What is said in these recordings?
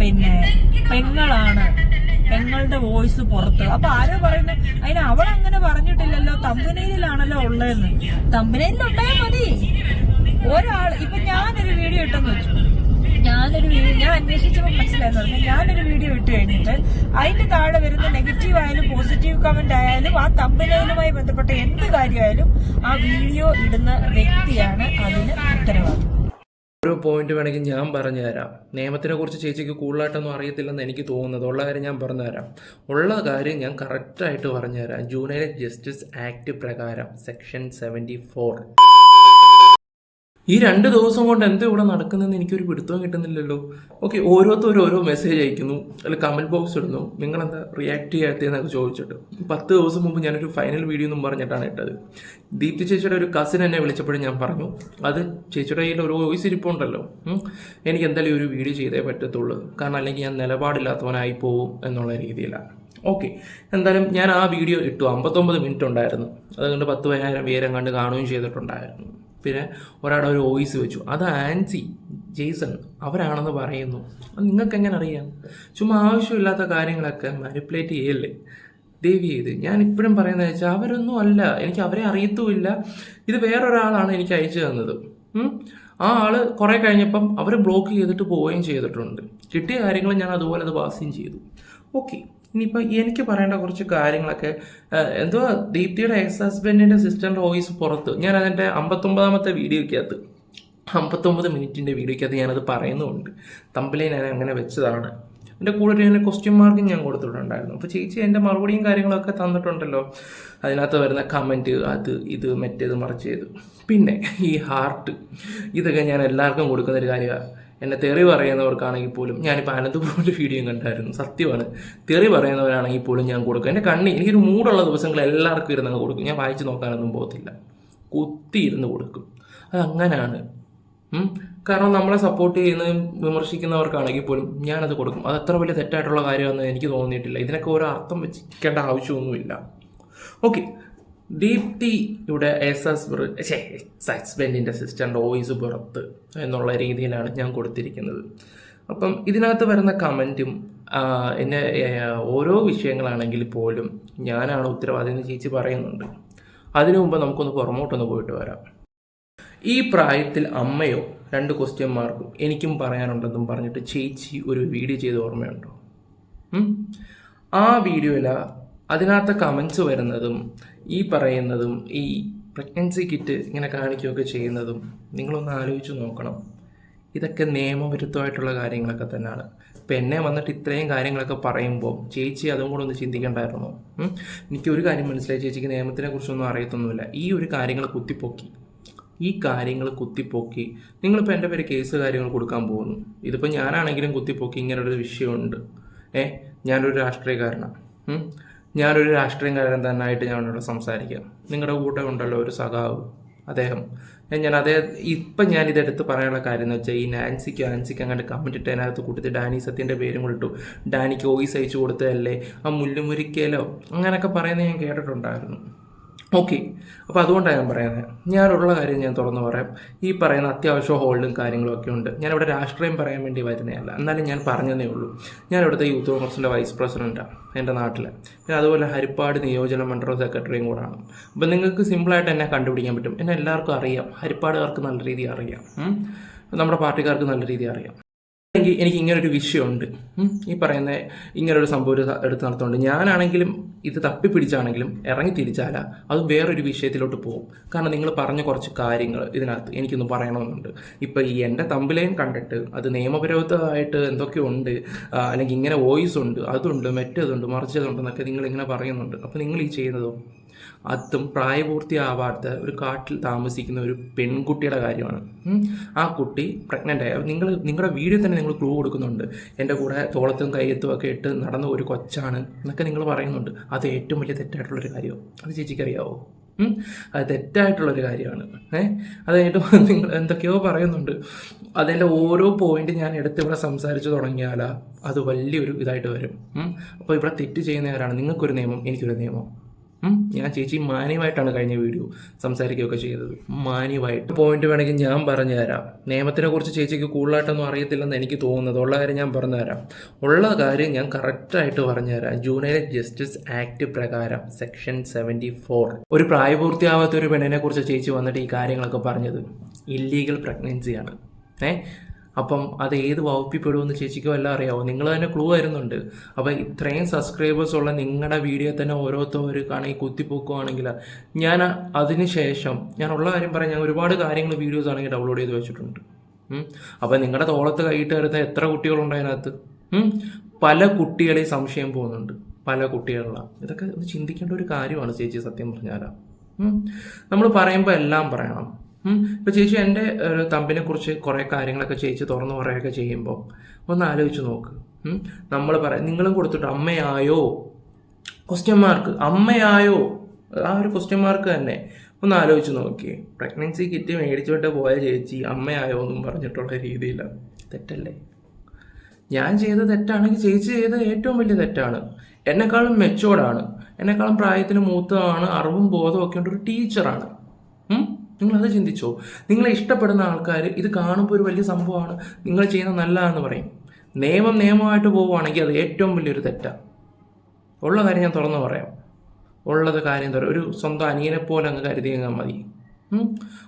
പിന്നെ പെങ്ങളാണ്. പെങ്ങളുടെ വോയിസ് പുറത്ത്. അപ്പൊ ആരോ പറയുന്നത് അതിന് അവൾ അങ്ങനെ പറഞ്ഞിട്ടില്ലല്ലോ തമ്പനയിലാണല്ലോ ഉള്ളതെന്ന് തമ്പനയിലുണ്ടായാൽ മതി. ഒരാൾ ഇപ്പൊ ഞാനൊരു വീഡിയോ ഇട്ടെന്ന് വെച്ചു. ഞാനൊരു വീഡിയോ ഞാൻ അന്വേഷിച്ചപ്പോൾ മനസ്സിലായെന്ന് പറഞ്ഞു ഞാനൊരു വീഡിയോ ഇട്ട് കഴിഞ്ഞിട്ട് അതിന്റെ താഴെ വരുന്ന നെഗറ്റീവ് ആയാലും പോസിറ്റീവ് കമന്റ് ആയാലും ആ തമ്പനയിലുമായി ബന്ധപ്പെട്ട എന്ത് കാര്യമായാലും ആ വീഡിയോ ഇടുന്ന വ്യക്തിയാണ് അതിന് ഉത്തരവാദി. ഒരു പോയിന്റ് വേണമെങ്കിൽ ഞാൻ പറഞ്ഞു തരാം നിയമത്തിനെ കുറിച്ച് ചേച്ചിക്ക് കൂടുതലായിട്ടൊന്നും അറിയത്തില്ലെന്ന് എനിക്ക് തോന്നുന്നത്. ഉള്ള കാര്യം ഞാൻ പറഞ്ഞു തരാം ഉള്ള കാര്യം ഞാൻ കറക്റ്റായിട്ട് പറഞ്ഞു തരാം ജൂനിയർ ജസ്റ്റിസ് ആക്ട് പ്രകാരം സെക്ഷൻ സെവന്റി ഫോർ ഈ രണ്ട് ദിവസം കൊണ്ട് എന്തോ ഇവിടെ നടക്കുന്നതെന്ന് എനിക്കൊരു പിടുത്തവും കിട്ടുന്നില്ലല്ലോ. ഓക്കെ ഓരോരുത്തരും ഓരോ മെസ്സേജ് അയക്കുന്നു. അല്ല കമന്റ് ബോക്സ് ഇടുന്നു. നിങ്ങൾ എന്താ റിയാക്ട് ചെയ്യാത്തതെന്നൊക്കെ ചോദിച്ചിട്ട്. പത്ത് ദിവസം മുമ്പ് ഞാനൊരു ഫൈനൽ വീഡിയോ എന്നും പറഞ്ഞിട്ടാണ് ഇട്ടത്. ദീപ്തി ചേച്ചിയുടെ ഒരു കസിൻ എന്നെ വിളിച്ചപ്പോഴും ഞാൻ പറഞ്ഞു അത് ചേച്ചിയുടെ കയ്യിൽ ഒരു വോയിസ് ഇരിപ്പുണ്ടല്ലോ. എനിക്ക് എന്തായാലും ഒരു വീഡിയോ ചെയ്തേ പറ്റത്തുള്ളൂ. കാരണം അല്ലെങ്കിൽ ഞാൻ നിലപാടില്ലാത്തവനായി പോകും എന്നുള്ള രീതിയിലാണ്. ഓക്കെ എന്തായാലും ഞാൻ ആ വീഡിയോ ഇട്ടു. അമ്പത്തൊമ്പത് മിനിറ്റ് ഉണ്ടായിരുന്നു. അതുകൊണ്ട് പത്ത് പതിനായിരം പേരും കണ്ട് കാണുകയും ചെയ്തിട്ടുണ്ടായിരുന്നു. പിന്നെ ഒരാളുടെ ഒരു വോയിസ് വെച്ചു. അത് ആൻസി ജെയ്സൺ അവരാണെന്ന് പറയുന്നു. അത് നിങ്ങൾക്ക് എങ്ങനെ അറിയാം? ചുമ്മാ ആവശ്യമില്ലാത്ത കാര്യങ്ങളൊക്കെ മാനിപ്പുലേറ്റ് ചെയ്യല്ലേ? ദേവി ചെയ്ത് ഞാൻ ഇപ്പോഴും പറയുന്നത് വെച്ചാൽ അവരൊന്നും അല്ല. എനിക്ക് അവരെ അറിയത്തുമില്ല. ഇത് വേറൊരാളാണ് എനിക്ക് അയച്ചു തന്നത്. ആ ആൾ കുറെ കഴിഞ്ഞപ്പം അവർ ബ്ലോക്ക് ചെയ്തിട്ട് പോവുകയും ചെയ്തിട്ടുണ്ട്. കിട്ടിയ കാര്യങ്ങൾ ഞാൻ അതുപോലെ അത് പാസ്യം ചെയ്തു. ഓക്കെ ഇനിയിപ്പോൾ എനിക്ക് പറയേണ്ട കുറച്ച് കാര്യങ്ങളൊക്കെ എന്തോ ദീപ്തിയുടെ എക്സ് ഹസ്ബൻഡിന്റെ സിസ്റ്ററിന്റെ വോയിസ് പുറത്ത്. ഞാൻ അതിന്റെ അമ്പത്തൊമ്പതാമത്തെ വീഡിയോയ്ക്കകത്ത് അമ്പത്തൊമ്പത് മിനിറ്റിന്റെ വീഡിയോയ്ക്കകത്ത് ഞാനത് പറയുന്നുമുണ്ട് തമ്പിലെ ഞാൻ അങ്ങനെ വെച്ചതാണ്. എന്റെ കൂടെ ഒരു തന്നെ ക്വസ്റ്റ്യൻ മാർക്കും ഞാൻ കൊടുത്തിട്ടുണ്ടായിരുന്നു. അപ്പോൾ ചേച്ചി എന്റെ മറുപടിയും കാര്യങ്ങളൊക്കെ തന്നിട്ടുണ്ടല്ലോ. അതിനകത്ത് വരുന്ന കമന്റ് അത് ഇത് മറ്റേത് മറിച്ചേത്. പിന്നെ ഈ ഹാർട്ട് ഇതൊക്കെ ഞാൻ എല്ലാവർക്കും കൊടുക്കുന്നൊരു കാര്യമാണ് എന്നെ തെറി പറയുന്നവർക്കാണെങ്കിൽ പോലും ഞാനിപ്പോൾ അനന്തപുരന്റെ വീഡിയോ കണ്ടായിരുന്നു. സത്യമാണ്. തെറി പറയുന്നവരാണെങ്കിൽ പോലും ഞാൻ കൊടുക്കും. എന്റെ കണ്ണി എനിക്കൊരു മൂടുള്ള ദിവസങ്ങൾ എല്ലാവർക്കും ഇരുന്നങ്ങ് കൊടുക്കും. ഞാൻ വായിച്ച് നോക്കാനൊന്നും പോകത്തില്ല. കുത്തി ഇരുന്ന് കൊടുക്കും. അത് അങ്ങനെയാണ് കാരണം നമ്മളെ സപ്പോർട്ട് ചെയ്യുന്ന വിമർശിക്കുന്നവർക്കാണെങ്കിൽ പോലും ഞാനത് കൊടുക്കും. അത് അത്ര വലിയ തെറ്റായിട്ടുള്ള കാര്യമെന്ന് എനിക്ക് തോന്നിയിട്ടില്ല. ഇതിനൊക്കെ ഓരോ അർത്ഥം വെച്ചിരിക്കേണ്ട ആവശ്യമൊന്നുമില്ല. ഓക്കെ ദീപ്തി ഇവിടെ എസ് എസ് ഹസ്ബൻഡിന്റെ സിസ്റ്ററിന്റെ വോയിസ് പുറത്ത് എന്നുള്ള രീതിയിലാണ് ഞാൻ കൊടുത്തിരിക്കുന്നത്. അപ്പം ഇതിനകത്ത് വരുന്ന കമന്റും എന്നെ ഓരോ വിഷയങ്ങളാണെങ്കിൽ പോലും ഞാനാണ് ഉത്തരവാദി എന്ന് ചേച്ചി പറയുന്നുണ്ട്. അതിനു മുമ്പ് നമുക്കൊന്ന് പുറമോട്ടൊന്ന് പോയിട്ട് വരാം. ഈ പ്രായത്തിൽ അമ്മയോ രണ്ട് ക്വസ്റ്റ്യൻ മാർക്കും എനിക്കും പറയാനുണ്ടെന്നും പറഞ്ഞിട്ട് ചേച്ചി ഒരു വീഡിയോ ചെയ്ത് ഓർമ്മയുണ്ടോ? ആ വീഡിയോയിൽ അതിനകത്ത് കമൻസ് വരുന്നതും ഈ പറയുന്നതും ഈ പ്രഗ്നൻസി കിറ്റ് ഇങ്ങനെ കാണിക്കുകയൊക്കെ ചെയ്യുന്നതും നിങ്ങളൊന്ന് ആലോചിച്ച് നോക്കണം. ഇതൊക്കെ നിയമവിരുദ്ധമായിട്ടുള്ള കാര്യങ്ങളൊക്കെ തന്നെയാണ്. ഇപ്പം എന്നെ വന്നിട്ട് ഇത്രയും കാര്യങ്ങളൊക്കെ പറയുമ്പോൾ ചേച്ചി അതും കൂടെ ഒന്ന് ചിന്തിക്കേണ്ടായിരുന്നു. എനിക്കൊരു കാര്യം മനസ്സിലായി. ചേച്ചിക്ക് നിയമത്തിനെ കുറിച്ചൊന്നും അറിയത്തൊന്നുമില്ല. ഈ ഒരു കാര്യങ്ങൾ കുത്തിപ്പൊക്കി. ഈ കാര്യങ്ങൾ കുത്തിപ്പൊക്കി. നിങ്ങളിപ്പോൾ എന്റെ പേര് കേസ് കാര്യങ്ങൾ കൊടുക്കാൻ പോകുന്നു. ഇതിപ്പോൾ ഞാനാണെങ്കിലും കുത്തിപ്പൊക്കി ഇങ്ങനൊരു വിഷയമുണ്ട്. ഏ? ഞാനൊരു രാഷ്ട്രീയക്കാരനാണ്. ഞാനൊരു രാഷ്ട്രീയക്കാരൻ തന്നെ ആയിട്ട് ഇവിടെ സംസാരിക്കാം. നിങ്ങളുടെ കൂടെ ഉണ്ടല്ലോ ഒരു സഖാവ് അദ്ദേഹം. ഞാൻ അതേ ഇപ്പം ഞാൻ ഇതെടുത്ത് പറയാനുള്ള കാര്യം എന്ന് വെച്ചാൽ ഈ നാൻസിക്ക് ആൻസിക്ക് അങ്ങനെ കമന്റ് ഇട്ട് അതിനകത്ത് കൂട്ടത്തിൽ ഡാനി സത്യന്റെ പേരും കൂടെ ഇട്ടു. ഡാനിക്ക് ഓയിസ് അയച്ചു കൊടുത്തതല്ലേ? ആ മുല്ലുമുരിക്കലോ? അങ്ങനെയൊക്കെ പറയുന്നത് ഞാൻ കേട്ടിട്ടുണ്ടായിരുന്നു. ഓക്കെ. അപ്പോൾ അതുകൊണ്ടാണ് ഞാൻ പറയുന്നത്. ഞാനുള്ള കാര്യം ഞാൻ തുറന്നു പറയാം. ഈ പറയുന്ന അത്യാവശ്യം ഹോൾഡും കാര്യങ്ങളൊക്കെ ഉണ്ട്. ഞാനിവിടെ രാഷ്ട്രീയം പറയാൻ വേണ്ടി വരുന്നതല്ല. എന്നാലും ഞാൻ പറഞ്ഞതേ ഉള്ളൂ. ഞാൻ ഇവിടുത്തെ യൂത്ത് കോൺഗ്രസിന്റെ വൈസ് പ്രസിഡന്റാണ് എന്റെ നാട്ടിൽ പിന്നെ അതുപോലെ ഹരിപ്പാട് നിയോജന മണ്ഡലം സെക്രട്ടറിയും കൂടാണ് അപ്പം നിങ്ങൾക്ക് സിമ്പിളായിട്ട് എന്നെ കണ്ടുപിടിക്കാൻ പറ്റും. എന്നെ എല്ലാവർക്കും അറിയാം. ഹരിപ്പാടുകാർക്ക് നല്ല രീതിയിൽ അറിയാം. നമ്മുടെ പാർട്ടിക്കാർക്ക് നല്ല രീതിയിൽ അറിയാം. എനിക്ക് എനിക്ക് ഇങ്ങനൊരു വിഷയമുണ്ട്. ഈ പറയുന്ന ഇങ്ങനൊരു സംഭവം എടുത്ത് നടത്തുന്നുണ്ട്. ഞാനാണെങ്കിലും ഇത് തപ്പി പിടിച്ചാണെങ്കിലും ഇറങ്ങി തിരിച്ചാല അത് വേറൊരു വിഷയത്തിലോട്ട് പോകും. കാരണം നിങ്ങൾ പറഞ്ഞ കുറച്ച് കാര്യങ്ങൾ ഇതിനകത്ത് എനിക്കൊന്ന് പറയണമെന്നുണ്ട്. ഇപ്പം ഈ എന്റെ തമ്പിലേയും കണ്ടിട്ട് അത് നിയമപരമായിട്ട് എന്തൊക്കെയോ ഉണ്ട് അല്ലെങ്കിൽ ഇങ്ങനെ വോയിസ് ഉണ്ട് അതുണ്ട് മറ്റേതുണ്ട് മറിച്ചതുണ്ടെന്നൊക്കെ നിങ്ങൾ ഇങ്ങനെ പറയുന്നുണ്ട്. അപ്പോൾ നിങ്ങൾ ഈ ചെയ്യുന്നതോ? അതും പ്രായപൂർത്തിയാവാത്ത ഒരു കാട്ടിൽ താമസിക്കുന്ന ഒരു പെൺകുട്ടിയുടെ കാര്യമാണ്. ആ കുട്ടി പ്രഗ്നന്റ് ആയി. നിങ്ങൾ നിങ്ങളുടെ വീഡിയോ തന്നെ നിങ്ങൾ ക്ലൂ കൊടുക്കുന്നുണ്ട്. എന്റെ കൂടെ തോളത്തും കയ്യത്തും ഒക്കെ ഇട്ട് നടന്ന ഒരു കൊച്ചാണ് എന്നൊക്കെ നിങ്ങൾ പറയുന്നുണ്ട്. അത് ഏറ്റവും വലിയ തെറ്റായിട്ടുള്ളൊരു കാര്യമോ അത് ചേച്ചിക്കറിയാവോ? അത് തെറ്റായിട്ടുള്ളൊരു കാര്യമാണ്. ഏഹ് അതായിട്ട് നിങ്ങൾ എന്തൊക്കെയോ പറയുന്നുണ്ട്. അതിന്റെ ഓരോ പോയിന്റ് ഞാൻ എടുത്ത് ഇവിടെ സംസാരിച്ചു തുടങ്ങിയാലാ അത് വലിയൊരു ഇതായിട്ട് വരും. അപ്പോൾ ഇവിടെ തെറ്റ് ചെയ്യുന്നവരാണ് നിങ്ങൾക്കൊരു നിയമം എനിക്കൊരു നിയമം? ഞാൻ ചേച്ചി മാന്യമായിട്ടാണ് കഴിഞ്ഞ വീഡിയോ സംസാരിക്കുകയൊക്കെ ചെയ്തത്. മാന്യമായിട്ട്. പോയിന്റ് വേണമെങ്കിൽ ഞാൻ പറഞ്ഞു തരാം നിയമത്തിനെ കുറിച്ച് ചേച്ചിക്ക് കൂടുതലായിട്ടൊന്നും അറിയത്തില്ലെന്ന് എനിക്ക് തോന്നുന്നത്. ഉള്ള കാര്യം ഞാൻ പറഞ്ഞു തരാം ഉള്ള കാര്യം ഞാൻ കറക്റ്റായിട്ട് പറഞ്ഞു തരാം ജൂനിയർ ജസ്റ്റിസ് ആക്ട് പ്രകാരം സെക്ഷൻ സെവന്റി ഫോർ ഒരു പ്രായപൂർത്തിയാവാത്ത ഒരു പെണ്ണിനെ കുറിച്ച് ചേച്ചി വന്നിട്ട് ഈ കാര്യങ്ങളൊക്കെ പറഞ്ഞത് ഇല്ലീഗൽ പ്രഗ്നൻസിയാണ് ഏ? അപ്പം അത് ഏത് വകുപ്പിൽ പെടുമെന്ന് ചേച്ചിക്കോ എല്ലാം അറിയാവോ? നിങ്ങൾ തന്നെ ക്ലൂ വരുന്നുണ്ട് അപ്പം ഇത്രയും സബ്സ്ക്രൈബേഴ്സ് ഉള്ള നിങ്ങളുടെ വീഡിയോ തന്നെ ഓരോരുത്തർ കാണി കുത്തിപ്പോക്കുവാണെങ്കിൽ ഞാൻ അതിന് ശേഷം ഞാൻ ഉള്ള കാര്യം പറയാം. ഞാൻ ഒരുപാട് കാര്യങ്ങൾ വീഡിയോസ് ആണെങ്കിൽ ഡൗൺലോഡ് ചെയ്ത് വെച്ചിട്ടുണ്ട്. അപ്പം നിങ്ങളുടെ തോളത്ത് കൈയിട്ട് വരുന്ന എത്ര കുട്ടികളുണ്ട് അതിനകത്ത്? പല കുട്ടികളെ സംശയം പോകുന്നുണ്ട്. പല കുട്ടികളിലാണ് ഇതൊക്കെ ചിന്തിക്കേണ്ട ഒരു കാര്യമാണ് ചേച്ചി സത്യം പറഞ്ഞാൽ നമ്മൾ പറയുമ്പോൾ എല്ലാം പറയണം. ഇപ്പൊ ചേച്ചി എന്റെ തമ്പിനെ കുറിച്ച് കുറേ കാര്യങ്ങളൊക്കെ ചേച്ചി തുറന്നു പറയുകയൊക്കെ ചെയ്യുമ്പോൾ ഒന്ന് ആലോചിച്ച് നോക്ക്. നമ്മൾ പറയാം നിങ്ങളും കൊടുത്തിട്ട് അമ്മയായോ? Question mark അമ്മയായോ? ആ ഒരു ക്വസ്റ്റ്യൻ മാർക്ക് തന്നെ. ഒന്ന് ആലോചിച്ച് നോക്കിയേ. പ്രഗ്നൻസി കിറ്റ് മേടിച്ചോട്ട് പോയ ചേച്ചി അമ്മയായോ എന്നും പറഞ്ഞിട്ടുള്ള രീതിയിലാണ് തെറ്റല്ലേ? ഞാൻ ചെയ്ത തെറ്റാണെങ്കിൽ ചേച്ചി ചെയ്ത ഏറ്റവും വലിയ തെറ്റാണ്. എന്നെക്കാളും മെച്ചോർഡാണ് എന്നെക്കാളും പ്രായത്തിന് മൂത്തതാണ് അറിവും ബോധവും ഒക്കെ ഉണ്ട് ഒരു ടീച്ചറാണ് നിങ്ങളത് ചിന്തിച്ചോ? നിങ്ങളെ ഇഷ്ടപ്പെടുന്ന ആൾക്കാർ ഇത് കാണുമ്പോൾ ഒരു വലിയ സംഭവമാണ്. നിങ്ങൾ ചെയ്യുന്ന നല്ലതാണെന്ന് പറയും. നിയമം നിയമമായിട്ട് പോവുകയാണെങ്കിൽ അത് ഏറ്റവും വലിയൊരു തെറ്റാണ് ഉള്ള കാര്യം ഞാൻ തുറന്നു പറയാം. ഉള്ളത് കാര്യം തുറ ഒരു സ്വന്തം അനിയനെ പോലെ അങ്ങ് കരുതിയെന്നാൽ മതി?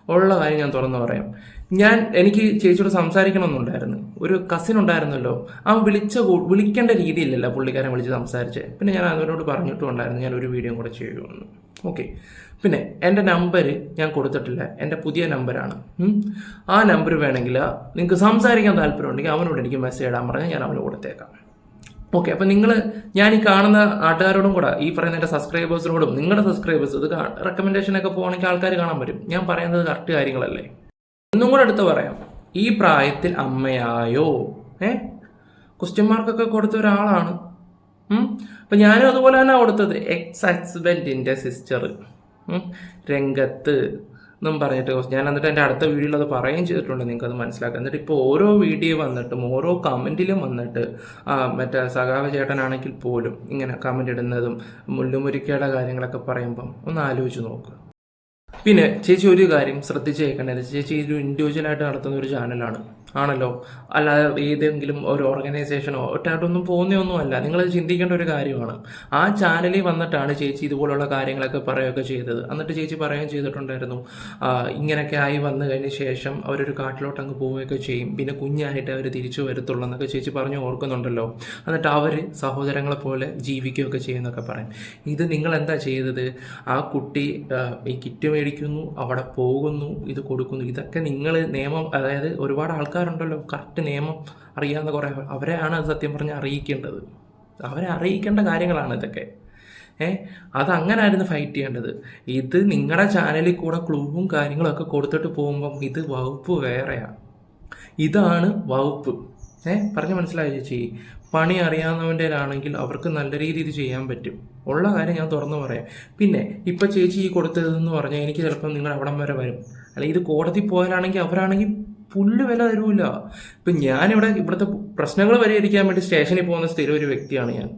ഉള്ള കാര്യം ഞാൻ തുറന്നു പറയാം. ഞാൻ എനിക്ക് ചേച്ചിയോട് സംസാരിക്കണമെന്നുണ്ടായിരുന്നു. ഒരു കസിൻ ഉണ്ടായിരുന്നല്ലോ. ആ വിളിച്ച വിളിക്കേണ്ട രീതിയില്ലല്ലോ പുള്ളിക്കാരൻ വിളിച്ച് സംസാരിച്ച്. പിന്നെ ഞാൻ അവരോട് പറഞ്ഞിട്ടും ഉണ്ടായിരുന്നു ഞാൻ ഒരു വീഡിയോ കൂടെ ചെയ്യുമെന്ന്. ഓക്കെ പിന്നെ എന്റെ നമ്പർ ഞാൻ കൊടുത്തിട്ടില്ല. എന്റെ പുതിയ നമ്പറാണ്. ആ നമ്പർ വേണമെങ്കിൽ നിങ്ങൾക്ക് സംസാരിക്കാൻ താല്പര്യമുണ്ടെങ്കിൽ അവനോട് എനിക്ക് മെസ്സേജ് ഇടാൻ പറഞ്ഞാൽ ഞാൻ അവന് കൊടുത്തേക്കാം. ഓക്കെ അപ്പം നിങ്ങൾ ഞാൻ ഈ കാണുന്ന ആട്ടുകാരോടും കൂടെ ഈ പറയുന്ന എന്റെ സബ്സ്ക്രൈബേഴ്സിനോടും നിങ്ങളുടെ സബ്സ്ക്രൈബേഴ്സ് ഇത് റെക്കമെൻഡേഷൻ ഒക്കെ പോകണമെങ്കിൽ ആൾക്കാർ കാണാൻ പറ്റും ഞാൻ പറയുന്നത് കറക്റ്റ് കാര്യങ്ങളല്ലേ? ഒന്നും കൂടെ അടുത്ത് പറയാം. ഈ പ്രായത്തിൽ അമ്മയായോ? ഏ? ക്വസ്റ്റ്യൻ മാർക്കൊക്കെ കൊടുത്ത ഒരാളാണ്. അപ്പം ഞാനും അതുപോലെ തന്നെ കൊടുത്തത് എക്സ് ഹസ്ബൻഡിന്റെ സിസ്റ്റർ രംഗത്ത്. എന്നും പറഞ്ഞിട്ട് ഞാൻ എന്നിട്ട് എന്റെ അടുത്ത വീഡിയോയിൽ അത് പറയുകയും ചെയ്തിട്ടുണ്ട് നിങ്ങൾക്ക് അത് മനസ്സിലാക്കാം എന്നിട്ട് ഇപ്പോൾ ഓരോ വീഡിയോ വന്നിട്ടും ഓരോ കമന്റിലും വന്നിട്ട് മറ്റേ സഖാവ് ചേട്ടനാണെങ്കിൽ പോലും ഇങ്ങനെ കമന്റ് ഇടുന്നതും മുള്ളുമുരിക്കയുടെ കാര്യങ്ങളൊക്കെ പറയുമ്പം ഒന്ന് ആലോചിച്ച് നോക്കുക പിന്നെ ചേച്ചി ഒരു കാര്യം ശ്രദ്ധിച്ചേക്കേണ്ടത് ചേച്ചി ഒരു ഇൻഡിവിജ്വലായിട്ട് നടത്തുന്ന ഒരു ചാനലാണ് ആണല്ലോ? അല്ലാതെ ഏതെങ്കിലും ഒരു ഓർഗനൈസേഷനോ ഒറ്റായിട്ടൊന്നും പോകുന്നൊന്നും അല്ല നിങ്ങൾ ചിന്തിക്കേണ്ട ഒരു കാര്യമാണ്. ആ ചാനലിൽ വന്നിട്ടാണ് ചേച്ചി ഇതുപോലുള്ള കാര്യങ്ങളൊക്കെ പറയുകയൊക്കെ ചെയ്തത്. എന്നിട്ട് ചേച്ചി പറയുകയും ചെയ്തിട്ടുണ്ടായിരുന്നു ഇങ്ങനെയൊക്കെ ആയി വന്നു കഴിഞ്ഞ ശേഷം അവരൊരു കാട്ടിലോട്ട് അങ്ങ് പോവുകയൊക്കെ ചെയ്യും. പിന്നെ കുഞ്ഞായിട്ട് അവർ തിരിച്ചു വരത്തുള്ളൂ എന്നൊക്കെ ചേച്ചി പറഞ്ഞു ഓർക്കുന്നുണ്ടല്ലോ. എന്നിട്ട് അവർ സഹോദരങ്ങളെ പോലെ ജീവിക്കുകയൊക്കെ ചെയ്യുന്നൊക്കെ പറയും. ഇത് നിങ്ങൾ എന്താ ചെയ്തത്? ആ കുട്ടി ഈ കിറ്റ് മേടിക്കുന്നു അവിടെ പോകുന്നു ഇത് കൊടുക്കുന്നു. ഇതൊക്കെ നിങ്ങൾ നിയമം അതായത് ഒരുപാട് ആൾക്കാരുണ്ടല്ലോ കറക്റ്റ് നിയമം അറിയാവുന്ന കുറേ അവരെയാണ് സത്യം പറഞ്ഞ് അറിയിക്കേണ്ടത്. അവരെ അറിയിക്കേണ്ട കാര്യങ്ങളാണ് ഇതൊക്കെ. ഏ അതങ്ങനായിരുന്നു ഫൈറ്റ് ചെയ്യേണ്ടത്. ഇത് നിങ്ങളുടെ ചാനലിൽ കൂടെ ക്ലൂവും കാര്യങ്ങളൊക്കെ കൊടുത്തിട്ട് പോകുമ്പം ഇത് വകുപ്പ് വേറെയാണ് ഇതാണ് വകുപ്പ്. ഏ പറഞ്ഞ് മനസ്സിലായി ചേച്ചി? പണി അറിയാവുന്നവന്റെ ആണെങ്കിൽ അവർക്ക് നല്ല രീതിയിൽ ചെയ്യാൻ പറ്റും. ഉള്ള കാര്യം ഞാൻ തുറന്നു പറയാം. പിന്നെ ഇപ്പം ചേച്ചി ഈ കൊടുത്തതെന്ന് പറഞ്ഞാൽ എനിക്ക് ചിലപ്പം നിങ്ങൾ അവിടം വരെ വരും. അല്ലെങ്കിൽ ഇത് കോടതി പോയാലാണെങ്കിൽ അവരാണെങ്കിൽ പുല്ല് വില തരൂല. ഇപ്പം ഞാനിവിടെ ഇവിടുത്തെ പ്രശ്നങ്ങൾ പരിഹരിക്കാൻ വേണ്ടി സ്റ്റേഷനിൽ പോകുന്ന സ്ഥിരം ഒരു വ്യക്തിയാണ് ഞാൻ.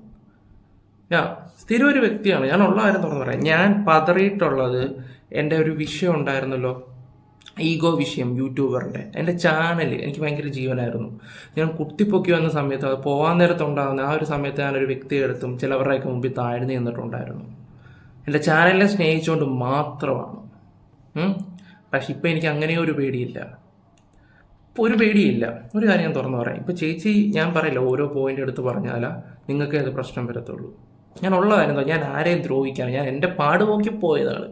ഞാ സ്ഥിരം ഒരു വ്യക്തിയാണ്. ഞാൻ ഉള്ള കാര്യം തുറന്നു പറയാം. ഞാൻ പതറിയിട്ടുള്ളത് എന്റെ ഒരു വിഷയം ഉണ്ടായിരുന്നല്ലോ. ഈഗോ വിഷയം യൂട്യൂബറിന്റെ. എന്റെ ചാനൽ എനിക്ക് ഭയങ്കര ജീവനായിരുന്നു. ഞാൻ കുത്തിപ്പൊക്കി വന്ന സമയത്ത് അത് പോകാൻ നേരത്തുണ്ടാകുന്ന ആ ഒരു സമയത്ത് ഞാനൊരു വ്യക്തിയെടുത്തും ചിലവരുടെയൊക്കെ മുമ്പിൽ താഴ്ന്നു നിന്നിട്ടുണ്ടായിരുന്നു. എന്റെ ചാനലിനെ സ്നേഹിച്ചുകൊണ്ട് മാത്രമാണ്. പക്ഷെ ഇപ്പം എനിക്ക് അങ്ങനെ ഒരു പേടിയില്ല. ഇപ്പോൾ ഒരു പേടിയില്ല. ഒരു കാര്യം ഞാൻ തുറന്നു പറയാം. ഇപ്പോൾ ചേച്ചി ഞാൻ പറയില്ല ഓരോ പോയിന്റ് എടുത്ത് പറഞ്ഞാലാ നിങ്ങൾക്ക് അത് പ്രശ്നം വരത്തുള്ളൂ. ഞാൻ ഉള്ള കാര്യം ഞാൻ ആരെയും ദ്രോഹിക്കാൻ ഞാൻ എന്റെ പാട് നോക്കി പോയതാണ്.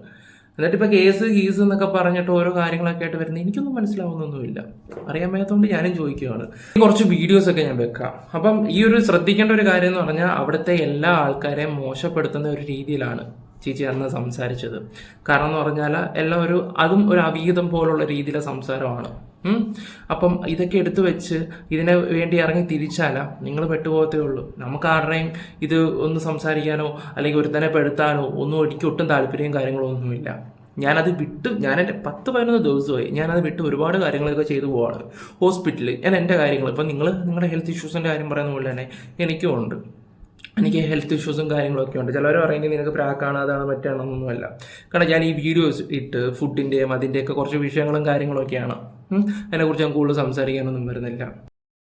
എന്നിട്ട് ഇപ്പോൾ കേസ് കീസ് എന്നൊക്കെ പറഞ്ഞിട്ട് ഓരോ കാര്യങ്ങളൊക്കെ ആയിട്ട് വരുന്നത് എനിക്കൊന്നും മനസ്സിലാവുന്നൊന്നുമില്ല. അറിയാൻ വയ്യാത്തതുകൊണ്ട് ഞാനും ചോദിക്കുകയാണ്. കുറച്ച് വീഡിയോസൊക്കെ ഞാൻ വെക്കാം. അപ്പം ഈ ഒരു ശ്രദ്ധിക്കേണ്ട ഒരു കാര്യം എന്ന് പറഞ്ഞാൽ അവിടുത്തെ എല്ലാ ആൾക്കാരെയും മോശപ്പെടുത്തുന്ന ഒരു രീതിയിലാണ് ചേച്ചി അന്ന് സംസാരിച്ചത്. കാരണം എന്ന് പറഞ്ഞാൽ എല്ലാം ഒരു അതും ഒരു അവീതം പോലുള്ള രീതിയിലെ സംസാരമാണ്. അപ്പം ഇതൊക്കെ എടുത്തു വെച്ച് ഇതിനെ വേണ്ടി ഇറങ്ങി തിരിച്ചാലാ? നിങ്ങൾ പെട്ടുപോകത്തേ ഉള്ളൂ. നമുക്ക് ആരുടെയും ഇത് ഒന്ന് സംസാരിക്കാനോ അല്ലെങ്കിൽ ഒരുത്തനെ പെടുത്താനോ ഒന്നും എനിക്ക് ഒട്ടും താല്പര്യവും കാര്യങ്ങളോ ഒന്നുമില്ല ഞാനത് വിട്ട് ഞാൻ എന്റെ പത്ത് പതിനൊന്ന് ദിവസമായി ഞാനത് വിട്ട് ഒരുപാട് കാര്യങ്ങളൊക്കെ ചെയ്തു പോവാണ്. ഹോസ്പിറ്റലിൽ ഞാൻ എന്റെ കാര്യങ്ങൾ ഇപ്പം നിങ്ങൾ നിങ്ങളുടെ ഹെൽത്ത് ഇഷ്യൂസിന്റെ കാര്യം പറയുന്ന പോലെ തന്നെ എനിക്കും ഉണ്ട്. എനിക്ക് ഹെൽത്ത് ഇഷ്യൂസും കാര്യങ്ങളൊക്കെ ഉണ്ട്. ചിലവർ പറയുന്നത് നിനക്ക് പ്രാക്കാണ് അതാണ് മറ്റാണെന്നൊന്നുമല്ല. കാരണം ഞാൻ ഈ വീഡിയോസ് ഇട്ട് ഫുഡിന്റെയും അതിന്റെയൊക്കെ കുറച്ച് വിഷയങ്ങളും കാര്യങ്ങളൊക്കെയാണ്. അതിനെക്കുറിച്ച് ഞാൻ കൂടുതൽ സംസാരിക്കാനൊന്നും വരുന്നില്ല.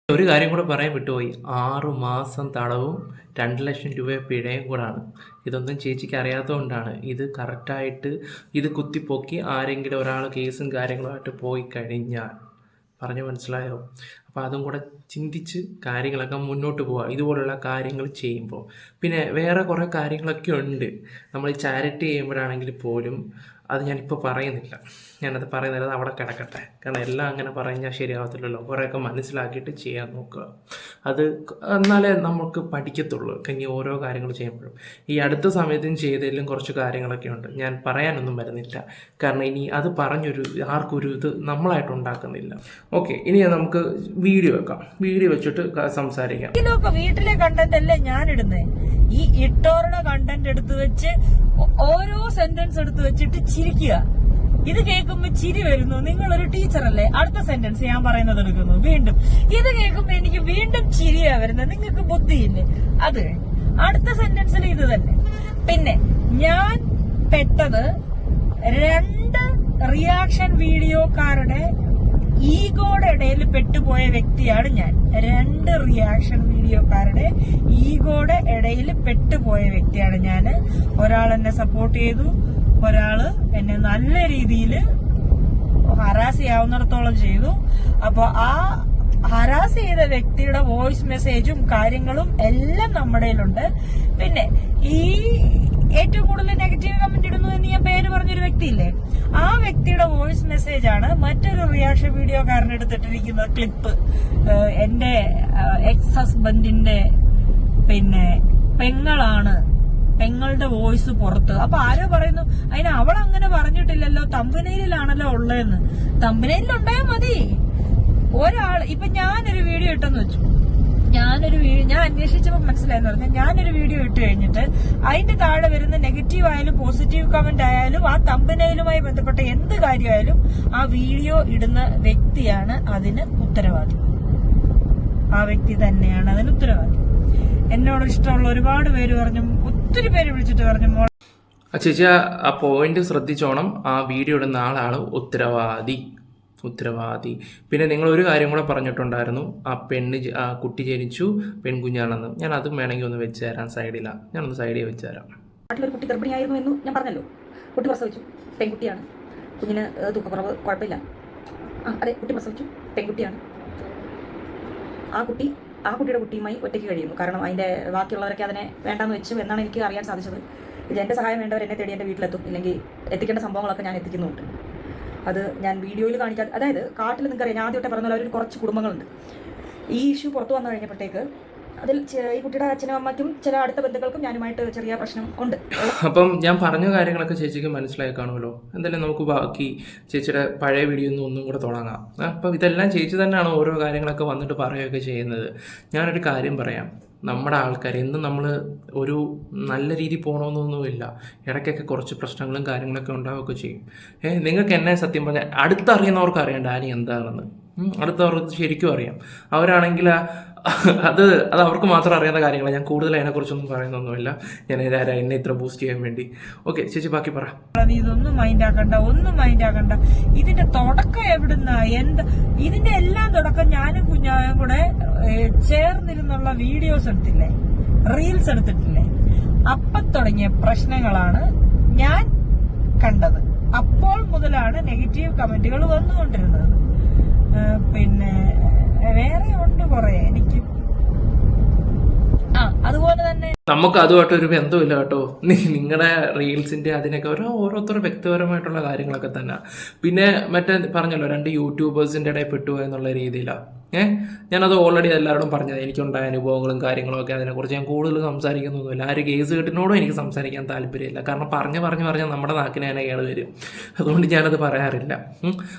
ഒരു കാര്യം കൂടെ പറയാൻ വിട്ടുപോയി. ആറു മാസം തടവും രണ്ട് ലക്ഷം രൂപ പിഴയും കൂടാണ്. ഇതൊന്നും ചേച്ചിക്ക് അറിയാത്തതുകൊണ്ടാണ് ഇത് കറക്റ്റായിട്ട് ഇത് കുത്തിപ്പൊക്കി ആരെങ്കിലും ഒരാൾ കേസും കാര്യങ്ങളുമായിട്ട് പോയി കഴിഞ്ഞാൽ. പറഞ്ഞു മനസ്സിലായോ? അപ്പോൾ അതും കൂടെ ചിന്തിച്ച് കാര്യങ്ങളൊക്കെ മുന്നോട്ട് പോവുക. ഇതുപോലുള്ള കാര്യങ്ങൾ ചെയ്യുമ്പോൾ. പിന്നെ വേറെ കുറേ കാര്യങ്ങളൊക്കെ ഉണ്ട്. നമ്മൾ ചാരിറ്റി ചെയ്യുമ്പോഴാണെങ്കിൽ പോലും അത് ഞാനിപ്പോൾ പറയുന്നില്ല. ഞാനത് പറയുന്നത് അത് അവിടെ കിടക്കട്ടെ. കാരണം എല്ലാം അങ്ങനെ പറഞ്ഞാൽ ശരിയാവത്തില്ലല്ലോ. കുറേയൊക്കെ മനസ്സിലാക്കിയിട്ട് ചെയ്യാൻ നോക്കുക. അത് എന്നാലേ നമുക്ക് പഠിക്കത്തുള്ളൂ. കഴിഞ്ഞ ഓരോ കാര്യങ്ങൾ ചെയ്യുമ്പോഴും. ഈ അടുത്ത സമയത്തും ചെയ്തതിലും കുറച്ച് കാര്യങ്ങളൊക്കെ ഉണ്ട്. ഞാൻ പറയാനൊന്നും വരുന്നില്ല. കാരണം ഇനി അത് പറഞ്ഞൊരു ആർക്കൊരു ഇത് നമ്മളായിട്ട് ഉണ്ടാക്കുന്നില്ല. ഓക്കെ ഇനി നമുക്ക് വീഡിയോ വെക്കാം. വീഡിയോ വെച്ചിട്ട് സംസാരിക്കാം. ഇതിലൊക്കെ വീട്ടിലെ കണ്ടന്റ് അല്ലേ ഞാൻ ഇടുന്നേ ഈ ഇട്ടോറുടെ കണ്ടന്റ് എടുത്തു വെച്ച് ഓരോ സെന്റൻസ് എടുത്തു വെച്ചിട്ട് ചിരിക്കുക. ഇത് കേൾക്കുമ്പോ ചിരി വരുന്നു. നിങ്ങൾ ഒരു ടീച്ചർ അല്ലേ അടുത്ത സെന്റൻസ് ഞാൻ പറയുന്നത് എടുക്കുന്നു. വീണ്ടും. ഇത് കേൾക്കുമ്പോ എനിക്ക് വീണ്ടും ചിരിയാ വരുന്നത്. നിങ്ങൾക്ക് ബുദ്ധിയില്ലേ? അത് അടുത്ത സെന്റൻസിൽ ഇത് തന്നെ. പിന്നെ ഞാൻ പെട്ടത് രണ്ട് റിയാക്ഷൻ വീഡിയോക്കാരുടെ ഈഗോയുടെ ഇടയിൽ പെട്ടുപോയ വ്യക്തിയാണ് ഞാൻ. രണ്ട് റിയാക്ഷൻ വീഡിയോക്കാരുടെ ഈഗോയുടെ ഇടയിൽ പെട്ടുപോയ വ്യക്തിയാണ് ഞാൻ. ഒരാൾ എന്നെ സപ്പോർട്ട് ചെയ്തു. ഒരാൾ എന്നെ നല്ല രീതിയിൽ ഹരാസ് ചെയ്യാവുന്നിടത്തോളം ചെയ്തു. അപ്പൊ ആ ഹരാസ് ചെയ്ത വ്യക്തിയുടെ വോയിസ് മെസ്സേജും കാര്യങ്ങളും എല്ലാം നമ്മുടെ പിന്നെ ഈ ഏറ്റവും കൂടുതൽ നെഗറ്റീവ് കമന്റ് ഇടുന്നു എന്ന് ഞാൻ പേര് പറഞ്ഞൊരു വ്യക്തിയില്ലേ? ആ വ്യക്തിയുടെ വോയിസ് മെസ്സേജ് ആണ് മറ്റൊരു റിയാക്ഷൻ വീഡിയോ കാരണം എടുത്തിട്ടിരിക്കുന്ന ക്ലിപ്പ് എന്റെ എക്സ് ഹസ്ബൻഡിന്റെ പിന്നെ പെങ്ങളാണ് പെങ്ങളുടെ വോയിസ് പുറത്ത്. അപ്പൊ ആരോ പറയുന്നു അതിന് അവൾ അങ്ങനെ പറഞ്ഞിട്ടില്ലല്ലോ തമ്പനയിലാണല്ലോ ഉള്ളതെന്ന്. തമ്പനയിലുണ്ടായാൽ മതി. ഒരാൾ ഇപ്പൊ ഞാനൊരു വീഡിയോ ഇട്ടെന്ന് വെച്ചു. ഞാനൊരു ഞാൻ അന്വേഷിച്ചപ്പോൾ മനസ്സിലായെന്ന് പറഞ്ഞാൽ ഞാനൊരു വീഡിയോ ഇട്ട് കഴിഞ്ഞിട്ട് അതിന്റെ താഴെ വരുന്ന നെഗറ്റീവ് ആയാലും പോസിറ്റീവ് കമന്റ് ആയാലും ആ തമ്പനയിലുമായി ബന്ധപ്പെട്ട എന്ത് കാര്യമായാലും ആ വീഡിയോ ഇടുന്ന വ്യക്തിയാണ് അതിന് ഉത്തരവാദി. ആ വ്യക്തി തന്നെയാണ് അതിന് ഉത്തരവാദി. എന്നോട് ഇഷ്ടമുള്ള ഒരുപാട് പേര് പറഞ്ഞു ഒത്തിരി പേര് വിളിച്ചിട്ട് പറഞ്ഞു ചേച്ചി ആ പോയിന്റ് ശ്രദ്ധിച്ചോണം. ആ വീഡിയോ ഇടുന്ന ആളാണ് ഉത്തരവാദി. ഉത്തരവാദി. പിന്നെ നിങ്ങൾ ഒരു കാര്യം കൂടെ പറഞ്ഞിട്ടുണ്ടായിരുന്നു ആ പെണ്ണ് ആ കുട്ടി ജനിച്ചു പെൺകുഞ്ഞാണെന്ന്. ഞാൻ അതും വേണമെങ്കിൽ ഒന്ന് വെച്ച് തരാം സൈഡിലാണ് ഞാനൊന്ന് സൈഡിൽ വെച്ച് തരാം. നാട്ടിലൊരു കുട്ടി ഗർഭിണിയായിരുന്നു എന്ന് ഞാൻ പറഞ്ഞല്ലോ. കുട്ടി പ്രസവിച്ചു പെൺകുട്ടിയാണ്. കുഞ്ഞിന് ദുഃഖക്കുറവ് കുഴപ്പമില്ല. ആ അതെ കുട്ടി പ്രസവിച്ചു പെൺകുട്ടിയാണ്. ആ കുട്ടി ആ കുട്ടിയുടെ കുട്ടിയുമായി ഒറ്റയ്ക്ക് കഴിയുന്നു. കാരണം അതിന്റെ ബാക്കിയുള്ളവരൊക്കെ അതിനെ വേണ്ടാന്ന് വെച്ചു എന്നാണ് എനിക്ക് അറിയാൻ സാധിച്ചത്. ഇത് എന്റെ സഹായം വേണ്ടവർ എന്നെ തേടി എന്റെ വീട്ടിലെത്തും. ഇല്ലെങ്കിൽ എത്തിക്കേണ്ട സംഭവങ്ങളൊക്കെ ഞാൻ എത്തിക്കുന്നുണ്ട് അത് ഞാൻ വീഡിയോയിൽ കാണിക്കാൻ അതായത് കാട്ടിൽ നിങ്ങൾക്കറിയാം ഞാൻ ആദ്യമായിട്ട് പറഞ്ഞ പോലെ ഒരു കുറച്ച് കുടുംബങ്ങളുണ്ട്. ഈ ഇഷ്യൂ പുറത്തു വന്നു കഴിഞ്ഞപ്പോഴത്തേക്ക് അതിൽ ഈ കുട്ടിയുടെ അച്ഛനും അമ്മയ്ക്കും ചില അടുത്ത ബന്ധുക്കൾക്കും ഞാനുമായിട്ട് ചെറിയ പ്രശ്നം ഉണ്ട്. അപ്പം ഞാൻ പറഞ്ഞ കാര്യങ്ങളൊക്കെ ചേച്ചിക്ക് മനസ്സിലായി കാണുമല്ലോ. എന്തായാലും നമുക്ക് ബാക്കി ചേച്ചിയുടെ പഴയ വീഡിയോ ഒന്നും ഒന്നും കൂടെ തുടങ്ങാം. അപ്പം ഇതെല്ലാം ചേച്ചി തന്നെയാണ് ഓരോ കാര്യങ്ങളൊക്കെ വന്നിട്ട് പറയുകയൊക്കെ ചെയ്യുന്നത്. ഞാനൊരു കാര്യം പറയാം. നമ്മുടെ ആൾക്കാർ എന്നും നമ്മൾ ഒരു നല്ല രീതി പോകണമെന്നൊന്നുമില്ല ഇടയ്ക്കൊക്കെ കുറച്ച് പ്രശ്നങ്ങളും കാര്യങ്ങളൊക്കെ ഉണ്ടാവുകയൊക്കെ ചെയ്യും. ഏഹ് നിങ്ങൾക്ക് എന്നെ സത്യം പറഞ്ഞാൽ അടുത്തറിയുന്നവർക്ക് അറിയാം ഡാനി എന്താണെന്ന്. അടുത്തവർക്ക് ശരിക്കും അറിയാം. അവരാണെങ്കിൽ അത് അത് അവർക്ക് മാത്രം അറിയാവുന്ന കാര്യങ്ങളാണ് ഞാൻ കൂടുതൽ അതിനെക്കുറിച്ചൊന്നും പറയുന്നൊന്നുമില്ല. ഞാൻ ആരാ എന്നെ ഇത്ര ബൂസ്റ്റ് ചെയ്യാൻ വേണ്ടി. ഓക്കെ ചേച്ചി ബാക്കി പറ. നീ ഇതൊന്നും മൈൻഡ് ആക്കണ്ട ഒന്നും മൈൻഡ് ആക്കണ്ട. ഇതിന്റെ തുടക്കം എവിടുന്ന? എന്ത്? ഇതിന്റെ എല്ലാം തുടക്കം ഞാനും കുഞ്ഞായും കൂടെ ചേർന്നിരുന്നുള്ള വീഡിയോസ് എടുത്തില്ലേ? റീൽസ് എടുത്തിട്ടില്ലേ? അപ്പ തുടങ്ങിയ പ്രശ്നങ്ങളാണ് ഞാൻ കണ്ടത്. അപ്പോൾ മുതലാണ് നെഗറ്റീവ് കമന്റുകൾ വന്നുകൊണ്ടിരുന്നത്. പിന്നെ വേറെ ഉണ്ട് കുറെ. എനിക്ക് അതുപോലെ തന്നെ നമുക്ക് അതുമായിട്ട് ഒരു ബന്ധമില്ല കേട്ടോ. നിങ്ങളുടെ റീൽസിന്റെ അതിനൊക്കെ ഓരോ ഓരോരുത്തരും വ്യക്തിപരമായിട്ടുള്ള കാര്യങ്ങളൊക്കെ തന്നെ. പിന്നെ മറ്റേ പറഞ്ഞല്ലോ രണ്ട് യൂട്യൂബേഴ്സിന്റെ ഇടയിൽ പെട്ടുപോയി എന്നുള്ള രീതിയിലാണ് ഏഹ് ഞാനത് ഓൾറെഡി എല്ലാവരോടും പറഞ്ഞത്. എനിക്കുണ്ടായ അനുഭവങ്ങളും കാര്യങ്ങളും ഒക്കെ അതിനെക്കുറിച്ച് ഞാൻ കൂടുതൽ സംസാരിക്കുന്നൊന്നുമില്ല. ആ ഒരു കേസ് കെട്ടിനോടും എനിക്ക് സംസാരിക്കാൻ താല്പര്യമില്ല. കാരണം പറഞ്ഞ് പറഞ്ഞ് പറഞ്ഞ് നമ്മുടെ നാക്കിന് തന്നെ കേട് വരും. അതുകൊണ്ട് ഞാനത് പറയാറില്ല.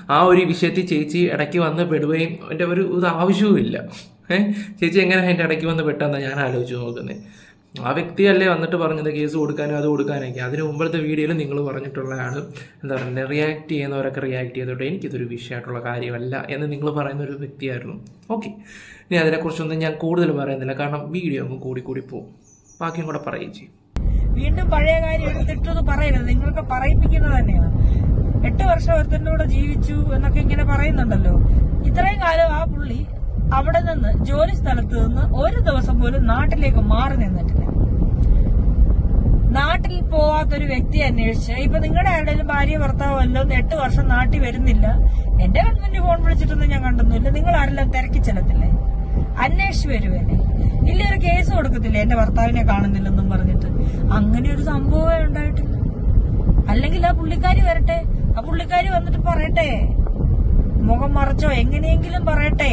ആ ഒരു വിഷയത്തിൽ ചേച്ചി ഇടയ്ക്ക് വന്ന് പെടുകയും എന്റെ ഒരു ഇത് ആവശ്യവുമില്ല. ഏഹ് ചേച്ചി എങ്ങനെ അതിന്റെ ഇടയ്ക്ക് വന്ന് പെട്ടെന്നാണ് ഞാൻ ആലോചിച്ച് നോക്കുന്നത് ആ വ്യക്തിയല്ലേ വന്നിട്ട് പറഞ്ഞത് കേസ് കൊടുക്കാനും അത് കൊടുക്കാനൊക്കെ. അതിന് മുമ്പത്തെ വീഡിയോയിൽ നിങ്ങൾ പറഞ്ഞിട്ടുള്ളതാണ്. എന്താ പറയുക റിയാക്ട് ചെയ്യുന്നവരൊക്കെ റിയാക്ട് ചെയ്തോട്ടെ എനിക്കിതൊരു വിഷയമായിട്ടുള്ള കാര്യമല്ല എന്ന് നിങ്ങൾ പറയുന്ന ഒരു വ്യക്തിയായിരുന്നു. ഓക്കെ ഇനി അതിനെക്കുറിച്ചൊന്നും ഞാൻ കൂടുതൽ പറയുന്നില്ല. കാരണം വീഡിയോ അങ്ങ് കൂടി കൂടി പോകും ബാക്കിയും കൂടെ പറയുകയും ചെയ്യും. വീണ്ടും പഴയ കാര്യം എടുത്തിട്ടൊന്നും പറയരുത്. നിങ്ങൾക്ക് പറയിപ്പിക്കുന്നത് തന്നെയാണ്. എട്ട് വർഷം ഒരുത്തന്റെ കൂടെ ജീവിച്ചു എന്നൊക്കെ ഇങ്ങനെ പറയുന്നുണ്ടല്ലോ. ഇത്രയും കാലം ആ പുള്ളി അവിടെ നിന്ന് ജോലി സ്ഥലത്ത് നിന്ന് ഒരു ദിവസം പോലും നാട്ടിലേക്ക് മാറി നിന്നിട്ടില്ല. നാട്ടിൽ പോവാത്തൊരു വ്യക്തി അന്വേഷിച്ച് ഇപ്പൊ നിങ്ങളുടെ ആരുടെയും ഭാര്യ ഭർത്താവ് വല്ലതും എട്ട് വർഷം നാട്ടിൽ വരുന്നില്ല. എന്റെ ഹസ്ബൻഡ് ഫോൺ വിളിച്ചിട്ടൊന്നും ഞാൻ കണ്ടൊന്നുമില്ല. നിങ്ങൾ ആരെല്ലാം തിരക്കി ചെല്ലത്തില്ലേ? അന്വേഷിച്ച് വരുവല്ലേ ഇല്ല ഒരു കേസ് കൊടുക്കത്തില്ലേ. എന്റെ ഭർത്താവിനെ കാണുന്നില്ലെന്നും പറഞ്ഞിട്ട്. അങ്ങനെ ഒരു സംഭവമേ ഉണ്ടായിട്ടില്ല. അല്ലെങ്കിൽ ആ പുള്ളിക്കാരി വരട്ടെ. ആ പുള്ളിക്കാരി വന്നിട്ട് പറയട്ടെ. മുഖം മറച്ചോ? എങ്ങനെയെങ്കിലും പറയട്ടെ.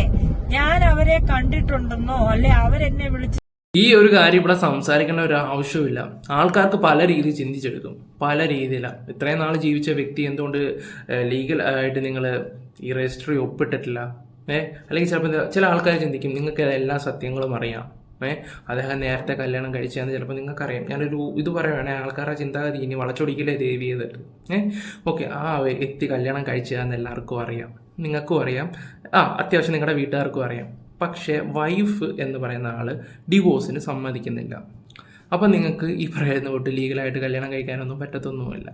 ഞാൻ അവരെ കണ്ടിട്ടുണ്ടെന്നോ? അല്ലെ അവരെന്നെ വിളിച്ച് ഈ ഒരു കാര്യം ഇവിടെ സംസാരിക്കേണ്ട ഒരു ആവശ്യമില്ല ആൾക്കാർക്ക് പല രീതിയിൽ ചിന്തിച്ചെടുക്കും. പല രീതിയിലാണ് ഇത്രയും നാൾ ജീവിച്ച വ്യക്തി എന്തുകൊണ്ട് ലീഗൽ ആയിട്ട് നിങ്ങൾ ഈ രജിസ്റ്ററി ഒപ്പിട്ടിട്ടില്ല? ഏ അല്ലെങ്കിൽ ചിലപ്പോൾ ചില ആൾക്കാർ ചിന്തിക്കും നിങ്ങൾക്ക് എല്ലാ സത്യങ്ങളും അറിയാം. ഏ അദ്ദേഹം നേരത്തെ കല്യാണം കഴിച്ചതെന്ന് ചിലപ്പോൾ നിങ്ങൾക്കറിയാം. ഞാനൊരു ഇത് പറയുകയാണെങ്കിൽ ആൾക്കാരുടെ ചിന്താഗതി ഇനി വളച്ചൊടിക്കലേ ദേവി ചെയ്തിട്ട് ഏ ഓക്കെ ആ വ്യക്തി കല്യാണം കഴിച്ചതാന്ന് എല്ലാവർക്കും അറിയാം. നിങ്ങൾക്കും അറിയാം. ആ അത്യാവശ്യം നിങ്ങളുടെ വീട്ടുകാർക്കും അറിയാം. പക്ഷേ വൈഫ് എന്ന് പറയുന്ന ആൾ ഡിവോഴ്സിന് സമ്മതിക്കുന്നില്ല. അപ്പം നിങ്ങൾക്ക് ഈ പറയുന്ന തൊട്ട് ലീഗലായിട്ട് കല്യാണം കഴിക്കാനൊന്നും പറ്റത്തൊന്നുമില്ല.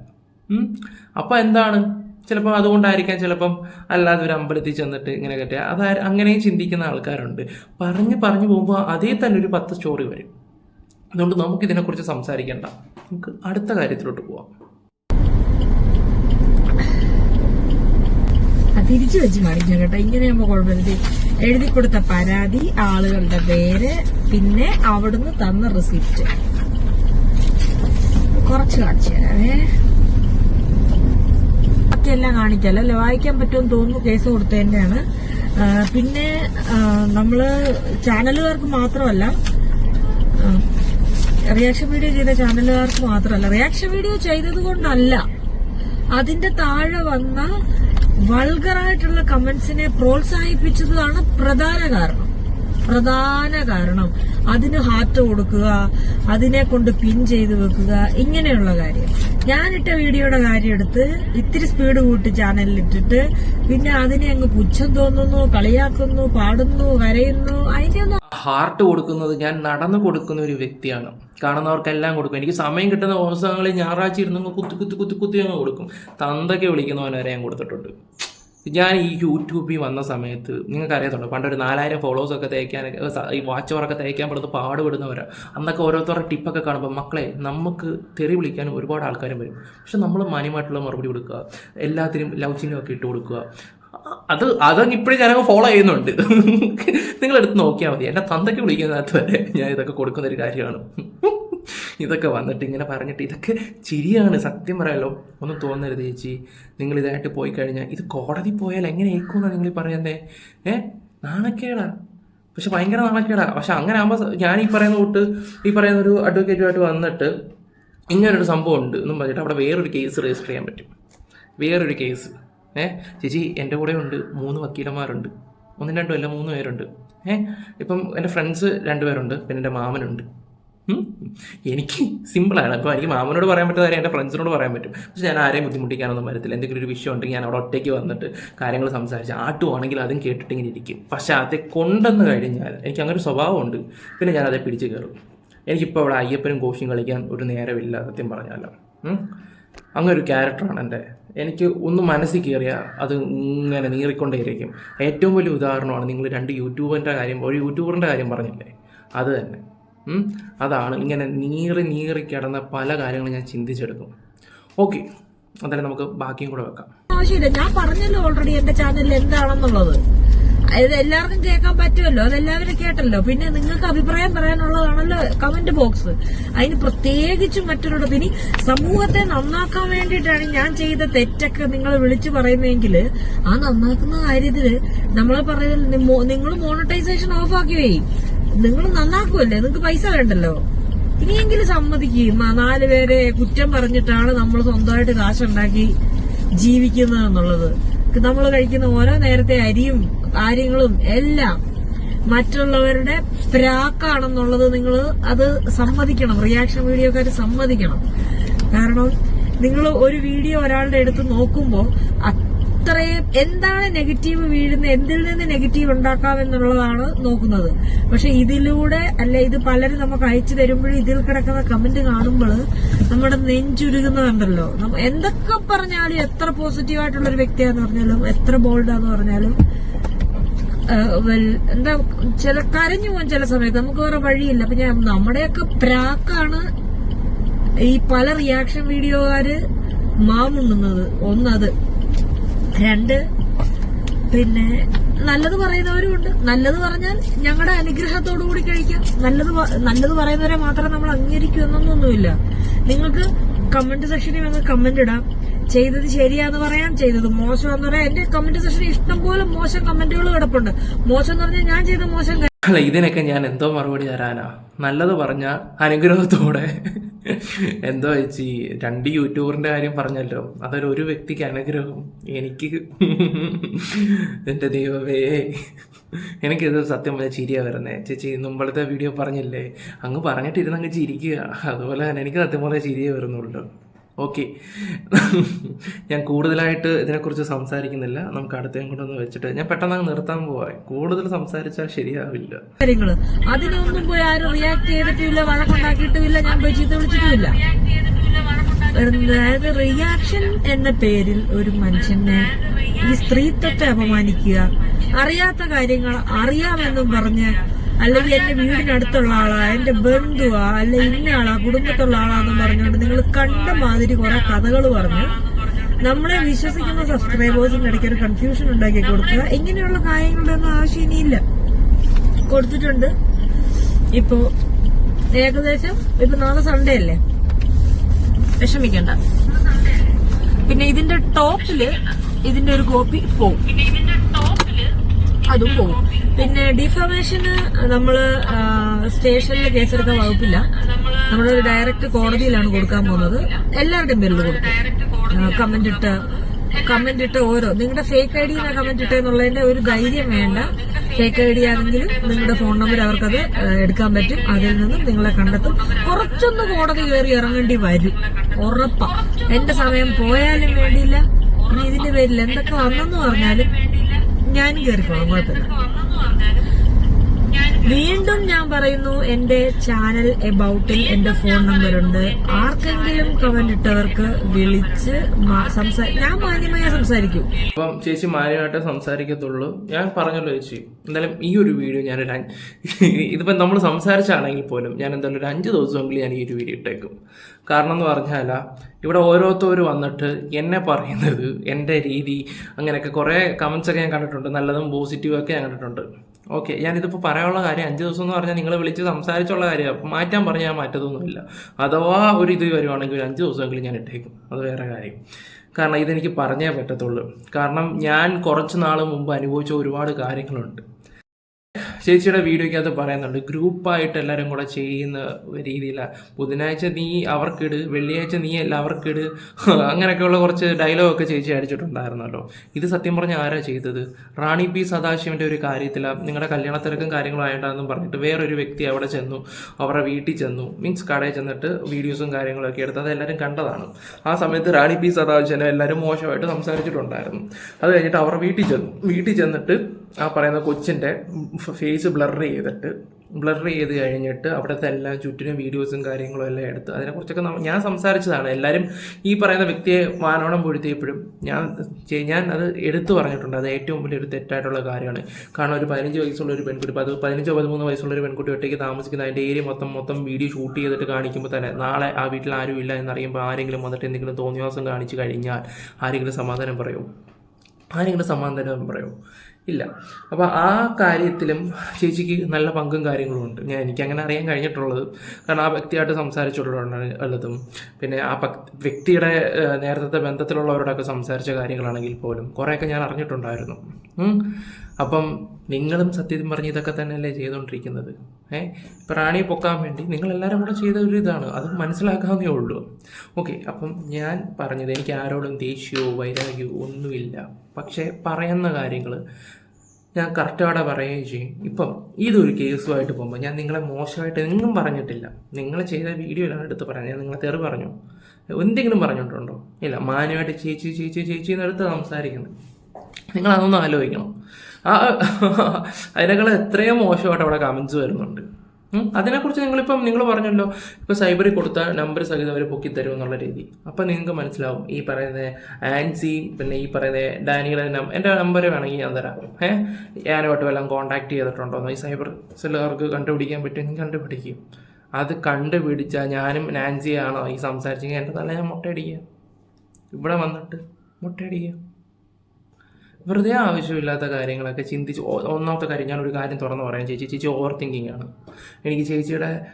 ഉം? അപ്പം എന്താണ്? ചിലപ്പോൾ അതുകൊണ്ടായിരിക്കാം ചിലപ്പം അല്ലാതെ ഒരു അമ്പലത്തിൽ ചെന്നിട്ട് ഇങ്ങനെ കെട്ടിയ അത് അങ്ങനെയും ചിന്തിക്കുന്ന ആൾക്കാരുണ്ട്. പറഞ്ഞ് പറഞ്ഞു പോകുമ്പോൾ അതേ തന്നെ ഒരു പത്ത് സ്റ്റോറി വരും. അതുകൊണ്ട് നമുക്കിതിനെക്കുറിച്ച് സംസാരിക്കേണ്ട. നമുക്ക് അടുത്ത കാര്യത്തിലോട്ട് പോവാം. തിരിച്ചു വെച്ച് കാണിക്കാം കേട്ടോ. ഇങ്ങനെയാകുമ്പോ കുഴപ്പമില്ല. എഴുതി കൊടുത്ത പരാതി ആളുകളുടെ പേര് പിന്നെ അവിടുന്ന് തന്ന റിസിപ്റ്റ് കുറച്ച് കാണിച്ചു തരാവേ. ബാക്കിയെല്ലാം കാണിക്കാലോ അല്ലെ? വായിക്കാൻ പറ്റുമെന്ന് തോന്നുന്നു കേസ് കൊടുത്തതിന്റെയാണ്. തന്നെയാണ് പിന്നെ നമ്മൾ ചാനലുകാർക്ക് മാത്രമല്ല റിയാക്ഷൻ വീഡിയോ ചെയ്ത ചാനലുകാർക്ക് മാത്രമല്ല റിയാക്ഷൻ വീഡിയോ ചെയ്തത് കൊണ്ടല്ല. അതിന്റെ താഴെ വന്ന വൾഗറായിട്ടുള്ള കമന്റ്സിനെ പ്രോത്സാഹിപ്പിച്ചതാണ് പ്രധാന കാരണം. പ്രധാന കാരണം. അതിന് ഹാർട്ട് കൊടുക്കുക അതിനെ കൊണ്ട് പിൻ ചെയ്ത് വെക്കുക ഇങ്ങനെയുള്ള കാര്യം. ഞാനിട്ട വീഡിയോയുടെ കാര്യം എടുത്ത് ഇത്തിരി സ്പീഡ് കൂട്ടി ചാനലിലിട്ടിട്ട് പിന്നെ അതിനെ അങ്ങ് പുച്ഛം തോന്നുന്നു കളിയാക്കുന്നു പാടുന്നു വരയുന്നു അതിന്റെ ഹാർട്ട് കൊടുക്കുന്നത് ഞാൻ നടന്നു കൊടുക്കുന്ന ഒരു വ്യക്തിയാണ്. കാണുന്നവർക്കെല്ലാം കൊടുക്കും. എനിക്ക് സമയം കിട്ടുന്ന ദിവസങ്ങളിൽ ഞായറാഴ്ച ഇരുന്ന് കുത്തി കുത്തി കുത്തി കുത്തി അങ്ങ് കൊടുക്കും. തന്തൊക്കെ വിളിക്കുന്നവൻ വരെ ഞാൻ കൊടുത്തിട്ടുണ്ട്. ഞാൻ ഈ യൂട്യൂബിൽ വന്ന സമയത്ത് നിങ്ങൾക്ക് അറിയത്തുണ്ടോ പണ്ടൊരു നാലായിരം ഫോളോവേഴ്സ് ഒക്കെ തേക്കാനൊക്കെ ഈ വാച്ച് ഓറൊക്കെ തേക്കാൻ പെടുത്ത് പാടുപെടുന്നവരാണ് അന്നൊക്കെ ഓരോരുത്തരുടെ ടിപ്പൊക്കെ കാണുമ്പോൾ മക്കളെ നമുക്ക് തെറി വിളിക്കാൻ ഒരുപാട് ആൾക്കാരും വരും. പക്ഷെ നമ്മൾ മാന്യമായിട്ടുള്ള മറുപടി കൊടുക്കുക. എല്ലാത്തിനും ലവ് ചിഹ്നമൊക്കെ ഇട്ട് കൊടുക്കുക. അത് അതങ്ങ് ഇപ്പോഴും ഞാനങ്ങ് ഫോളോ ചെയ്യുന്നുണ്ട്. നിങ്ങൾ എടുത്ത് നോക്കിയാൽ മതി. എന്നെ തന്തയ്ക്ക് വിളിക്കുന്നതിനകത്ത് വരെ ഞാൻ ഇതൊക്കെ കൊടുക്കുന്ന ഒരു കാര്യമാണ്. ഇതൊക്കെ വന്നിട്ട് ഇങ്ങനെ പറഞ്ഞിട്ട് ഇതൊക്കെ ചിരിയാണ് സത്യം പറയാലോ. ഒന്നും തോന്നരുത് ചേച്ചി. നിങ്ങൾ ഇതായിട്ട് പോയി കഴിഞ്ഞാൽ ഇത് കോടതി പോയാൽ എങ്ങനെ ഏക്കുമെന്നാണ് നിങ്ങൾ പറയുന്നത് ഏ? നാണക്കേടാ. പക്ഷെ ഭയങ്കര നാണക്കേടാ. പക്ഷെ അങ്ങനെ ആകുമ്പോൾ ഞാൻ ഈ പറയുന്ന കൂട്ട് ഈ പറയുന്ന ഒരു അഡ്വക്കേറ്റുമായിട്ട് വന്നിട്ട് ഇങ്ങനൊരു സംഭവം ഉണ്ട് എന്നും പറഞ്ഞിട്ട് അവിടെ വേറൊരു കേസ് രജിസ്റ്റർ ചെയ്യാൻ പറ്റും. വേറൊരു കേസ് ഏ? ചേച്ചി എന്റെ കൂടെ ഉണ്ട് മൂന്ന് വക്കീലന്മാരുണ്ട്. ഒന്നും രണ്ടും അല്ല മൂന്ന് പേരുണ്ട്. ഏ? ഇപ്പം എന്റെ ഫ്രണ്ട്സ് രണ്ടുപേരുണ്ട് പിന്നെ എന്റെ മാമനുണ്ട്. എനിക്ക് സിമ്പിളാണ്. അപ്പോൾ എനിക്ക് മാമനോട് പറയാൻ പറ്റുന്ന കാര്യം എന്റെ ഫ്രണ്ട്സിനോട് പറയാൻ പറ്റും. പക്ഷെ ഞാൻ ആരെയും ബുദ്ധിമുട്ടിക്കാനൊന്നും വരത്തില്ല. എന്തെങ്കിലും ഒരു വിഷയം ഉണ്ടെങ്കിൽ ഞാൻ അവിടെ ഒറ്റയ്ക്ക് വന്നിട്ട് കാര്യങ്ങൾ സംസാരിച്ച് ആട്ടുവാണെങ്കിൽ അതും കേട്ടിട്ടിങ്ങനെ ഇരിക്കും. പക്ഷേ അതെ കൊണ്ടെന്ന് കഴിഞ്ഞാൽ എനിക്ക് അങ്ങനെ ഒരു സ്വഭാവമുണ്ട്. പിന്നെ ഞാൻ അതേ പിടിച്ച് കയറും. എനിക്കിപ്പോൾ അവിടെ അയ്യപ്പനും കോശിയും കളിക്കാൻ ഒരു നേരമില്ല സത്യം പറഞ്ഞാലോ. അങ്ങനെ ഒരു ക്യാരക്ടറാണ് എന്റെ. എനിക്ക് ഒന്ന് മനസ്സിൽ കയറിയാൽ അത് ഇങ്ങനെ നീറിക്കൊണ്ടേയിരിക്കും. ഏറ്റവും വലിയ ഉദാഹരണമാണ് നിങ്ങൾ രണ്ട് യൂട്യൂബറിന്റെ കാര്യം ഒരു യൂട്യൂബറിന്റെ കാര്യം പറഞ്ഞില്ലേ? അത് തന്നെ. അതാണ് ഇങ്ങനെ നീറി നീറി കിടന്ന പല കാര്യങ്ങളും ഞാൻ ചിന്തിച്ചെടുക്കും. ഓക്കെ അതായത് നമുക്ക് ബാക്കിയും കൂടെ വെക്കാം. ആവശ്യമില്ല ഞാൻ പറഞ്ഞല്ലോ ഓൾറെഡി എന്റെ ചാനലിൽ എന്താണെന്നുള്ളത്. ഇത് എല്ലാവർക്കും കേൾക്കാൻ പറ്റുമല്ലോ? അതെല്ലാവരും കേട്ടല്ലോ. പിന്നെ നിങ്ങൾക്ക് അഭിപ്രായം പറയാനുള്ളതാണല്ലോ കമന്റ് ബോക്സ് അതിന് പ്രത്യേകിച്ചും മറ്റൊരിടത്ത് ഇനി സമൂഹത്തെ നന്നാക്കാൻ വേണ്ടിയിട്ടാണ് ഞാൻ ചെയ്ത തെറ്റൊക്കെ നിങ്ങൾ വിളിച്ചു പറയുന്നതെങ്കിൽ ആ നന്നാക്കുന്ന കാര്യത്തിൽ നമ്മളെ പറയുന്നത് നിങ്ങൾ മോണിറ്റൈസേഷൻ ഓഫ് ആക്കി പോയി നിങ്ങൾ നന്നാക്കുമല്ലേ നിങ്ങൾക്ക് പൈസ വേണ്ടല്ലോ. ഇനിയെങ്കിലും സമ്മതിക്കും. നാല് പേരെ കുറ്റം പറഞ്ഞിട്ടാണ് നമ്മൾ സ്വന്തമായിട്ട് കാശുണ്ടാക്കി ജീവിക്കുന്നത് എന്നുള്ളത്. നമ്മൾ കഴിക്കുന്ന ഓരോ നേരത്തെ അരിയും കാര്യങ്ങളും എല്ലാം മറ്റുള്ളവരുടെ പ്രാക്കാണെന്നുള്ളത് നിങ്ങൾ അത് സമ്മതിക്കണം. റിയാക്ഷൻ വീഡിയോക്കാർ സമ്മതിക്കണം. കാരണം നിങ്ങൾ ഒരു വീഡിയോ ഒരാളുടെ അടുത്ത് നോക്കുമ്പോൾ അത്രയും എന്താണ് നെഗറ്റീവ് വീഴുന്നത് എന്തിൽ നിന്ന് നെഗറ്റീവ് ഉണ്ടാക്കാം എന്നുള്ളതാണ് നോക്കുന്നത്. പക്ഷെ ഇതിലൂടെ അല്ലെ ഇത് പലരും നമുക്ക് അയച്ചു തരുമ്പോഴും ഇതിൽ കിടക്കുന്ന കമന്റ് കാണുമ്പോൾ നമ്മുടെ നെഞ്ചുരുകുന്നതുണ്ടല്ലോ. എന്തൊക്കെ പറഞ്ഞാലും എത്ര പോസിറ്റീവായിട്ടുള്ള ഒരു വ്യക്തിയാന്ന് പറഞ്ഞാലും എത്ര ബോൾഡാന്ന് പറഞ്ഞാലും എന്താ ചില കരഞ്ഞു പോകാൻ ചില സമയത്ത് നമുക്ക് വേറെ വഴിയില്ല. അപ്പൊ ഞാൻ നമ്മുടെയൊക്കെ പ്രാക്കാണ് ഈ പല റിയാക്ഷൻ വീഡിയോകാര് മാമുണ്ണുന്നത് ഒന്നത്. രണ്ട് പിന്നെ നല്ലത് പറയുന്നവരും ഉണ്ട്. നല്ലത് പറഞ്ഞാൽ ഞങ്ങളുടെ അനുഗ്രഹത്തോടു കൂടി കഴിക്കാം. നല്ലത് നല്ലത് പറയുന്നവരെ മാത്രം നമ്മൾ അംഗീകരിക്കുമെന്നൊന്നുമില്ല നിങ്ങൾക്ക് കമന്റ് സെക്ഷനിൽ വന്ന് കമന്റ് ഇടാം. ചെയ്തത് ശരിയാന്ന് പറയാം ചെയ്തത് മോശമാന്ന് പറയാം. എന്റെ കമന്റ് സെക്ഷനിൽ ഇഷ്ടം പോലെ മോശം കമന്റുകൾ കിടപ്പുണ്ട്. മോശം എന്ന് പറഞ്ഞാൽ ഞാൻ ചെയ്ത മോശം അല്ല ഇതിനൊക്കെ ഞാൻ എന്തോ മറുപടി തരാനാ. നല്ലത് പറഞ്ഞ അനുഗ്രഹത്തോടെ. എന്തോ ചേച്ചി രണ്ട് യൂട്യൂബറിന്റെ കാര്യം പറഞ്ഞല്ലോ. അതൊരു ഒരു വ്യക്തിക്ക് അനുഗ്രഹം. എനിക്ക് എന്റെ ദൈവമേ. എനിക്കിത് സത്യം പറഞ്ഞ ചിരിയാ വരുന്നേ. ചേച്ചി മുമ്പളത്തെ വീഡിയോ പറഞ്ഞില്ലേ? അങ്ങ് പറഞ്ഞിട്ടിരുന്ന് അങ്ങ് ചിരിക്കുക. അതുപോലെ തന്നെ എനിക്ക് സത്യം പറഞ്ഞ ചിരിയേ വരുന്നുള്ളൂ. ഓക്കെ. ഞാൻ കൂടുതലായിട്ട് ഇതിനെക്കുറിച്ച് സംസാരിക്കുന്നില്ല. നമുക്ക് അടുത്തേം കൂടെ ഒന്ന് വെച്ചിട്ട് ഞാൻ പെട്ടെന്ന് അങ്ങ് നിർത്താൻ പോവാ. കൂടുതൽ സംസാരിച്ചാൽ ശരിയാവില്ല. കാര്യങ്ങൾ. അതിനൊന്നും പോയി ആരും റിയാക്ട് ചെയ്തിട്ടില്ല വഴക്കുണ്ടാക്കിയിട്ടുമില്ല ഞാൻ പോയി ചീത്ത വിളിച്ചിട്ടുമില്ല അതായത് റിയാക്ഷൻ എന്ന പേരിൽ ഒരു മനുഷ്യനെ ഈ സ്ത്രീത്വത്തെ അപമാനിക്കുക അറിയാത്ത കാര്യങ്ങൾ അറിയാമെന്നും പറഞ്ഞ് അല്ലെങ്കിൽ എന്റെ വീടിനടുത്തുള്ള ആളാ എന്റെ ബന്ധുവാ അല്ലെ ഇന്ന ആളാ കുടുംബത്തുള്ള ആളാന്നും പറഞ്ഞുകൊണ്ട് നിങ്ങൾ കണ്ട മാതിരി കുറെ കഥകൾ പറഞ്ഞ് നമ്മളെ വിശ്വസിക്കുന്ന സബ്സ്ക്രൈബേഴ്സിന്റെ ഇടയ്ക്ക് ഒരു കൺഫ്യൂഷൻ ഉണ്ടാക്കി കൊടുക്കുക. ഇങ്ങനെയുള്ള കാര്യങ്ങളുടെ ഒന്നും ആവശ്യം ഇനിയില്ല. കൊടുത്തിട്ടുണ്ട്. ഇപ്പോ ഏകദേശം ഇപ്പൊ നാളെ സൺഡേ അല്ലേ? വിഷമിക്കണ്ട. പിന്നെ ഇതിന്റെ ടോപ്പിൽ ഇതിന്റെ ഒരു കോപ്പി പോവും. അതും പോകും. പിന്നെ ഡിഫമേഷന് നമ്മൾ സ്റ്റേഷനിൽ കേസെടുക്കാൻ വകുപ്പില്ല. നമ്മളൊരു ഡയറക്റ്റ് കോടതിയിലാണ് കൊടുക്കാൻ പോകുന്നത്. എല്ലാവരുടെയും പേരിൽ കൊടുക്കും. കമന്റ് ഇട്ട് കമന്റ് ഇട്ട് ഓരോ. നിങ്ങളുടെ ഫേക്ക് ഐ ഡി കമന്റ് ഇട്ട എന്നുള്ളതിന്റെ ഒരു ധൈര്യം വേണ്ട. ഫേക്ക് ഐ ഡി ആണെങ്കിലും നിങ്ങളുടെ ഫോൺ നമ്പർ അവർക്കത് എടുക്കാൻ പറ്റും. അതിൽ നിന്നും നിങ്ങളെ കണ്ടെത്തും. കുറച്ചൊന്ന് കോടതി കയറി ഇറങ്ങേണ്ടി വരും. ഉറപ്പാ. എന്റെ സമയം പോയാലും വേണ്ടിയില്ല. ഇനി ഇതിന്റെ പേരിൽ എന്തൊക്കെ വന്നെന്ന് പറഞ്ഞാലും ഞാനും കയറിക്കോളാം കുഴപ്പമില്ല. വീണ്ടും ഞാൻ പറയുന്നു എന്റെ ചാനൽ എബൌട്ടിൽ എന്റെ ഫോൺ നമ്പർ ഉണ്ട്. ആർക്കെങ്കിലും കമന്റ് ഇട്ടവർക്ക് വിളിച്ച് ഞാൻ മാന്യമായി സംസാരിക്കും. അപ്പം ചേച്ചി മാന്യമായിട്ട് സംസാരിക്കത്തുള്ളൂ. ഞാൻ പറഞ്ഞല്ലോ ചേച്ചി എന്തായാലും ഈ ഒരു വീഡിയോ ഞാൻ ഒരു ഇതിപ്പം നമ്മൾ സംസാരിച്ചാണെങ്കിൽ പോലും ഞാൻ എന്തായാലും ഒരു അഞ്ച് ദിവസമെങ്കിലും ഞാൻ ഈ ഒരു വീഡിയോ ഇട്ടേക്കും. കാരണം എന്ന് പറഞ്ഞാൽ ഇവിടെ ഓരോരുത്തർ വന്നിട്ട് എന്നെ പറയുന്നത് എന്റെ രീതി അങ്ങനെയൊക്കെ കുറേ കമൻസ് ഒക്കെ ഞാൻ കണ്ടിട്ടുണ്ട്. നല്ലതും പോസിറ്റീവും ഒക്കെ ഞാൻ കണ്ടിട്ടുണ്ട്. ഓക്കെ ഞാനിതിപ്പോൾ പറയാനുള്ള കാര്യം അഞ്ച് ദിവസം എന്ന് പറഞ്ഞാൽ നിങ്ങൾ വിളിച്ച് സംസാരിച്ചുള്ള കാര്യമാണ് അപ്പം മാറ്റാൻ പറഞ്ഞാൽ ഞാൻ മാറ്റത്തൊന്നുമില്ല. അഥവാ ഒരു ഇത് വരുവാണെങ്കിൽ ഒരു അഞ്ച് ദിവസമെങ്കിലും ഞാൻ ഇട്ടേക്കും. അത് വേറെ കാര്യം. കാരണം ഇതെനിക്ക് പറഞ്ഞേ പറ്റത്തുള്ളൂ. കാരണം ഞാൻ കുറച്ച് നാൾ മുമ്പ് അനുഭവിച്ച ഒരുപാട് കാര്യങ്ങളുണ്ട്. ചേച്ചിയുടെ വീഡിയോയ്ക്കകത്ത് പറയുന്നുണ്ട് ഗ്രൂപ്പായിട്ട് എല്ലാവരും കൂടെ ചെയ്യുന്ന രീതിയിലാണ് ബുധനാഴ്ച നീ അവർക്കിട് വെള്ളിയാഴ്ച നീ എല്ലാവർക്കിട് അങ്ങനെയൊക്കെയുള്ള കുറച്ച് ഡയലോഗൊക്കെ ചേച്ചി അടിച്ചിട്ടുണ്ടായിരുന്നല്ലോ. ഇത് സത്യം പറഞ്ഞാൽ ആരാ ചെയ്തത്? റാണി പി സദാശിവന്റെ ഒരു കാര്യത്തിലാണ് നിങ്ങളുടെ കല്യാണത്തിരക്കും കാര്യങ്ങളും ആയിട്ടാണെന്നും പറഞ്ഞിട്ട് വേറൊരു വ്യക്തി അവിടെ ചെന്നു. അവരുടെ വീട്ടിൽ ചെന്നു. മീൻസ് കടയിൽ ചെന്നിട്ട് വീഡിയോസും കാര്യങ്ങളൊക്കെ എടുത്ത് അത് എല്ലാവരും കണ്ടതാണ്. ആ സമയത്ത് റാണി പി സദാശിവനെ എല്ലാവരും മോശമായിട്ട് സംസാരിച്ചിട്ടുണ്ടായിരുന്നു. അത് കഴിഞ്ഞിട്ട് അവരുടെ വീട്ടിൽ ചെന്നു. വീട്ടിൽ ചെന്നിട്ട് ആ പറയുന്ന കൊച്ചിന്റെ ഫേസ് ബ്ലർ ചെയ്തിട്ട് ബ്ലർ ചെയ്ത് കഴിഞ്ഞിട്ട് അവിടുത്തെ എല്ലാ ചുറ്റിനും വീഡിയോസും കാര്യങ്ങളും എല്ലാം എടുത്ത് അതിനെക്കുറിച്ചൊക്കെ ഞാൻ സംസാരിച്ചതാണ്. എല്ലാവരും ഈ പറയുന്ന വ്യക്തിയെ വാനോളം പൊഴുത്തിയപ്പോഴും ഞാൻ ഞാൻ അത് എടുത്തു പറഞ്ഞിട്ടുണ്ട്. അത് ഏറ്റവും വലിയൊരു തെറ്റായിട്ടുള്ള കാര്യമാണ്. കാരണം ഒരു പതിനഞ്ച് വയസ്സുള്ള ഒരു പെൺകുട്ടി പത് പതിനഞ്ചോ പതിമൂന്ന് വയസ്സുള്ള ഒരു പെൺകുട്ടി ഒറ്റയ്ക്ക് താമസിക്കുന്ന അതിന്റെ ഏരിയ മൊത്തം മൊത്തം വീഡിയോ ഷൂട്ട് ചെയ്തിട്ട് കാണിക്കുമ്പോൾ തന്നെ നാളെ ആ വീട്ടിൽ ആരും ഇല്ല എന്നറിയുമ്പോൾ ആരെങ്കിലും വന്നിട്ട് എന്തെങ്കിലും തോന്നിവാസം കാണിച്ചു കഴിഞ്ഞാൽ ആരെങ്കിലും സമാധാനം പറയുമോ ആരെങ്കിലും സമാധാനം പറയുമോ ഇല്ല. അപ്പോൾ ആ കാര്യത്തിലും ചേച്ചിക്ക് നല്ല പങ്കും കാര്യങ്ങളും ഉണ്ട്. ഞാൻ എനിക്കങ്ങനെ അറിയാൻ കഴിഞ്ഞിട്ടുള്ളത്. കാരണം ആ വ്യക്തിയായിട്ട് സംസാരിച്ചിട്ടുള്ളതും പിന്നെ ആ വ്യക്തിയുടെ നേരത്തെ ബന്ധത്തിലുള്ളവരോടൊക്കെ സംസാരിച്ച കാര്യങ്ങളാണെങ്കിൽ പോലും കുറേയൊക്കെ ഞാൻ അറിഞ്ഞിട്ടുണ്ടായിരുന്നു. അപ്പം നിങ്ങളും സത്യം പറഞ്ഞ് ഇതൊക്കെ തന്നെയല്ലേ ചെയ്തുകൊണ്ടിരിക്കുന്നത് ഏഹ് പ്രാണിയെ പൊക്കാൻ വേണ്ടി നിങ്ങളെല്ലാവരും കൂടെ ചെയ്ത ഒരു ഇതാണ്. അത് മനസ്സിലാക്കാവുന്നേ ഉള്ളൂ. ഓക്കെ അപ്പം ഞാൻ പറഞ്ഞത് എനിക്ക് ആരോടും ദേഷ്യമോ വൈരാഗ്യമോ ഒന്നുമില്ല. പക്ഷേ പറയുന്ന കാര്യങ്ങൾ ഞാൻ കറക്റ്റോടെ പറയുകയും ചെയ്യും. ഇപ്പം ഇതൊരു കേസുമായിട്ട് പോകുമ്പോൾ ഞാൻ നിങ്ങളെ മോശമായിട്ട് എങ്ങും പറഞ്ഞിട്ടില്ല. നിങ്ങൾ ചെയ്ത വീഡിയോയിലാണ് എടുത്ത് പറയാൻ ഞാൻ നിങ്ങളെ തെറി പറഞ്ഞു. എന്തെങ്കിലും പറഞ്ഞിട്ടുണ്ടോ? ഇല്ല മാന്യമായിട്ട് ചേച്ചി ചേച്ചി ചേച്ചി എന്നെടുത്ത് സംസാരിക്കുന്നത് നിങ്ങൾ അതൊന്ന് ആലോചിക്കണം. ആ അതിനേക്കാൾ എത്രയോ മോശമായിട്ട് അവിടെ കമൻസ് വരുന്നുണ്ട്. അതിനെക്കുറിച്ച് നിങ്ങളിപ്പം നിങ്ങൾ പറഞ്ഞല്ലോ ഇപ്പോൾ സൈബറിൽ കൊടുത്ത നമ്പർ സഹിതം അവർ പൊക്കിത്തരും എന്നുള്ള രീതി. അപ്പം നിങ്ങൾക്ക് മനസ്സിലാവും ഈ പറയുന്ന ആൻസി പിന്നെ ഈ പറയുന്ന ഡാനിയുടെ എന്റെ നമ്പർ വേണമെങ്കിൽ ഞാൻ തരാം. ഏഹ് ഞാനുമായിട്ട് വല്ലതും കോൺടാക്ട് ചെയ്തിട്ടുണ്ടോ ഈ സൈബർ സെല്ലുകാർക്ക് കണ്ടുപിടിക്കാൻ പറ്റുമെങ്കിൽ കണ്ടുപിടിക്കും. അത് കണ്ടുപിടിച്ചാൽ ഞാനും നാൻസിയാണോ ഈ സംസാരിച്ചെങ്കിൽ എന്റെ തല ഞാൻ മുട്ടയടിക്കുക. ഇവിടെ വന്നിട്ട് മുട്ടയടിക്കുക. വെറുതെ ആവശ്യമില്ലാത്ത കാര്യങ്ങളൊക്കെ ചിന്തിച്ച് ഒന്നാമത്തെ കാര്യം ഞാൻ ഒരു കാര്യം തുറന്ന് പറയാം ചേച്ചി. ചേച്ചി ഓവർ തിങ്കിങ് ആണ്. എനിക്ക് ചേച്ചിയുടെ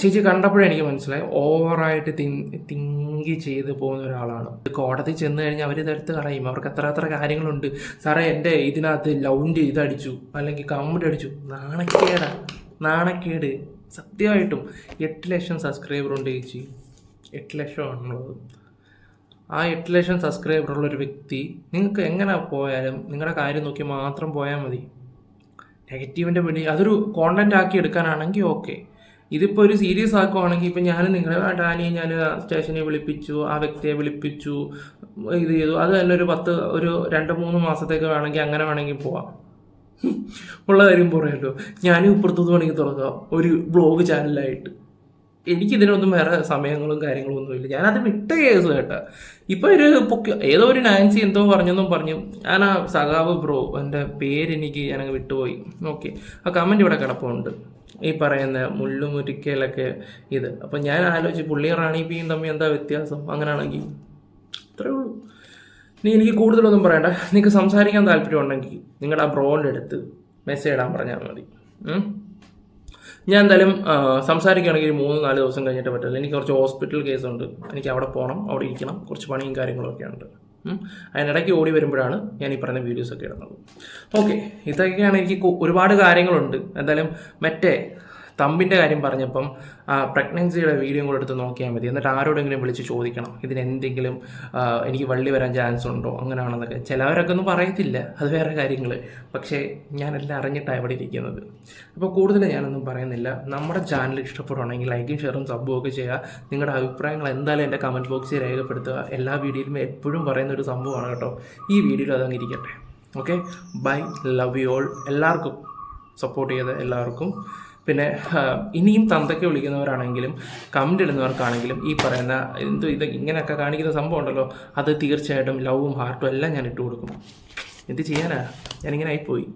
ചേച്ചി കണ്ടപ്പോഴേ എനിക്ക് മനസ്സിലായി. ഓവറായിട്ട് തിങ് തിങ്ക് ചെയ്ത് പോകുന്ന ഒരാളാണ്. കോടതി ചെന്ന് കഴിഞ്ഞാൽ അവർ ഇതെടുത്ത് കളയും. അവർക്ക് എത്ര എത്ര കാര്യങ്ങളുണ്ട്. സാറേ എന്റെ ഇതിനകത്ത് ലൗണ്ട് ഇതടിച്ചു. അല്ലെങ്കിൽ കമ്പിട്ട് അടിച്ചു. നാണക്കേടാ. നാണക്കേട്. സത്യമായിട്ടും എട്ട് ലക്ഷം സബ്സ്ക്രൈബർ ഉണ്ട് ചേച്ചി. എട്ട് ലക്ഷമാണുള്ളത് ആ എട്ട് ലക്ഷം സബ്സ്ക്രൈബർ ഉള്ള ഒരു വ്യക്തി നിങ്ങൾക്ക് എങ്ങനെ പോയാലും നിങ്ങളുടെ കാര്യം നോക്കി മാത്രം പോയാൽ മതി. നെഗറ്റീവിന്റെ പിടി അതൊരു കോണ്ടന്റ് ആക്കി എടുക്കാനാണെങ്കിൽ ഓക്കെ ഇതിപ്പോൾ ഒരു സീരിയസ് ആക്കുവാണെങ്കിൽ ഇപ്പം ഞാൻ നിങ്ങളെ ഡാനിയെ ഞാൻ സ്റ്റേഷനെ വിളിപ്പിച്ചു ആ വ്യക്തിയെ വിളിപ്പിച്ചു ഇത് ചെയ്തു. അത് തന്നെ ഒരു പത്ത് ഒരു രണ്ട് മൂന്ന് മാസത്തേക്ക് വേണമെങ്കിൽ അങ്ങനെ വേണമെങ്കിൽ പോവാം. ഉള്ള കാര്യം പറയാമല്ലോ. ഞാനും ഇപ്പുറത്തുനിന്ന് വേണമെങ്കിൽ തുറക്കാം ഒരു ബ്ലോഗ് ചാനലായിട്ട് എനിക്കിതിനൊന്നും വേറെ സമയങ്ങളും കാര്യങ്ങളും ഒന്നുമില്ല ഞാനത് വിട്ട കേസ് കേട്ടാ. ഇപ്പൊ ഒരു പൊക്കി ഏതോ ഒരു നാൻസി എന്തോ പറഞ്ഞെന്നും പറഞ്ഞു. ഞാൻ ആ സഖാവ് ബ്രോ എന്റെ പേരെനിക്ക് ഞാനങ്ങ് വിട്ടുപോയി. ഓക്കെ. ആ കമന്റ് ഇവിടെ കിടപ്പുണ്ട്. ഈ പറയുന്ന മുള്ളുമുരിക്കലൊക്കെ ഇത്. അപ്പം ഞാൻ ആലോചിച്ച് പുള്ളിയും റാണി പിയും തമ്മിൽ എന്താ വ്യത്യാസം? അങ്ങനെയാണെങ്കിൽ അത്രേ ഉള്ളൂ. നീ എനിക്ക് കൂടുതലൊന്നും പറയണ്ട. നിങ്ങൾക്ക് സംസാരിക്കാൻ താല്പര്യം ഉണ്ടെങ്കിൽ നിങ്ങളുടെ ആ ബ്രോന്റെ അടുത്ത് മെസ്സേജ് ഇടാൻ പറഞ്ഞാൽ മതി? ഞാൻ എന്തായാലും സംസാരിക്കുകയാണെങ്കിൽ മൂന്ന് നാല് ദിവസം കഴിഞ്ഞിട്ട് പറ്റില്ല എനിക്ക് കുറച്ച് ഹോസ്പിറ്റൽ കേസുണ്ട്. എനിക്ക് അവിടെ പോകണം അവിടെ ഇരിക്കണം. കുറച്ച് പണിയും കാര്യങ്ങളൊക്കെ ഉണ്ട്. അതിനിടയ്ക്ക് ഓടി വരുമ്പോഴാണ് ഞാൻ ഈ പറയുന്ന വീഡിയോസൊക്കെ ഇടുന്നത്. ഓക്കെ. ഇതൊക്കെയാണ് എനിക്ക് ഒരുപാട് കാര്യങ്ങളുണ്ട്. എന്തായാലും മറ്റേ തമ്പിന്റെ കാര്യം പറഞ്ഞപ്പം പ്രഗ്നൻസിയുടെ വീഡിയോ കൂടെ എടുത്ത് നോക്കിയാൽ മതി. എന്നിട്ട് ആരോടെങ്കിലും വിളിച്ച് ചോദിക്കണം ഇതിനെന്തെങ്കിലും എനിക്ക് വള്ളി വരാൻ ചാൻസ് ഉണ്ടോ അങ്ങനെയാണെന്നൊക്കെ ചിലവരൊക്കെ ഒന്നും പറയത്തില്ല അത് വേറെ കാര്യങ്ങൾ. പക്ഷേ ഞാനെല്ലാം അറിഞ്ഞിട്ടാണ് ഇവിടെ ഇരിക്കുന്നത്. അപ്പോൾ കൂടുതൽ ഞാനൊന്നും പറയുന്നില്ല. നമ്മുടെ ചാനൽ ഇഷ്ടപ്പെടുകയാണെങ്കിൽ ലൈക്കും ഷെയറും സബ്ബും ഒക്കെ ചെയ്യുക. നിങ്ങളുടെ അഭിപ്രായങ്ങൾ എന്തായാലും എന്റെ കമന്റ് ബോക്സിൽ രേഖപ്പെടുത്തുക. എല്ലാ വീഡിയോയിലും എപ്പോഴും പറയുന്ന ഒരു സംഭവമാണ് കേട്ടോ. ഈ വീഡിയോയിൽ അതങ്ങ് ഇരിക്കട്ടെ. Okay bye love you all എല്ലാവർക്കും സപ്പോർട്ട് ചെയ്ത എല്ലാവർക്കും. പിന്നെ ഇനിയും തന്തയ്ക്ക് വിളിക്കുന്നവരാണെങ്കിലും കമന്റ് ഇടുന്നവർക്കാണെങ്കിലും ഈ പറയുന്ന എന്ത് ഇത് ഇങ്ങനെയൊക്കെ കാണിക്കുന്ന സംഭവം ഉണ്ടല്ലോ അത് തീർച്ചയായിട്ടും ലവും ഹാർട്ടും എല്ലാം ഞാൻ ഇട്ട് കൊടുക്കും എന്ത് ചെയ്യാനാ? ഞാനിങ്ങനെ ആയിപ്പോയി.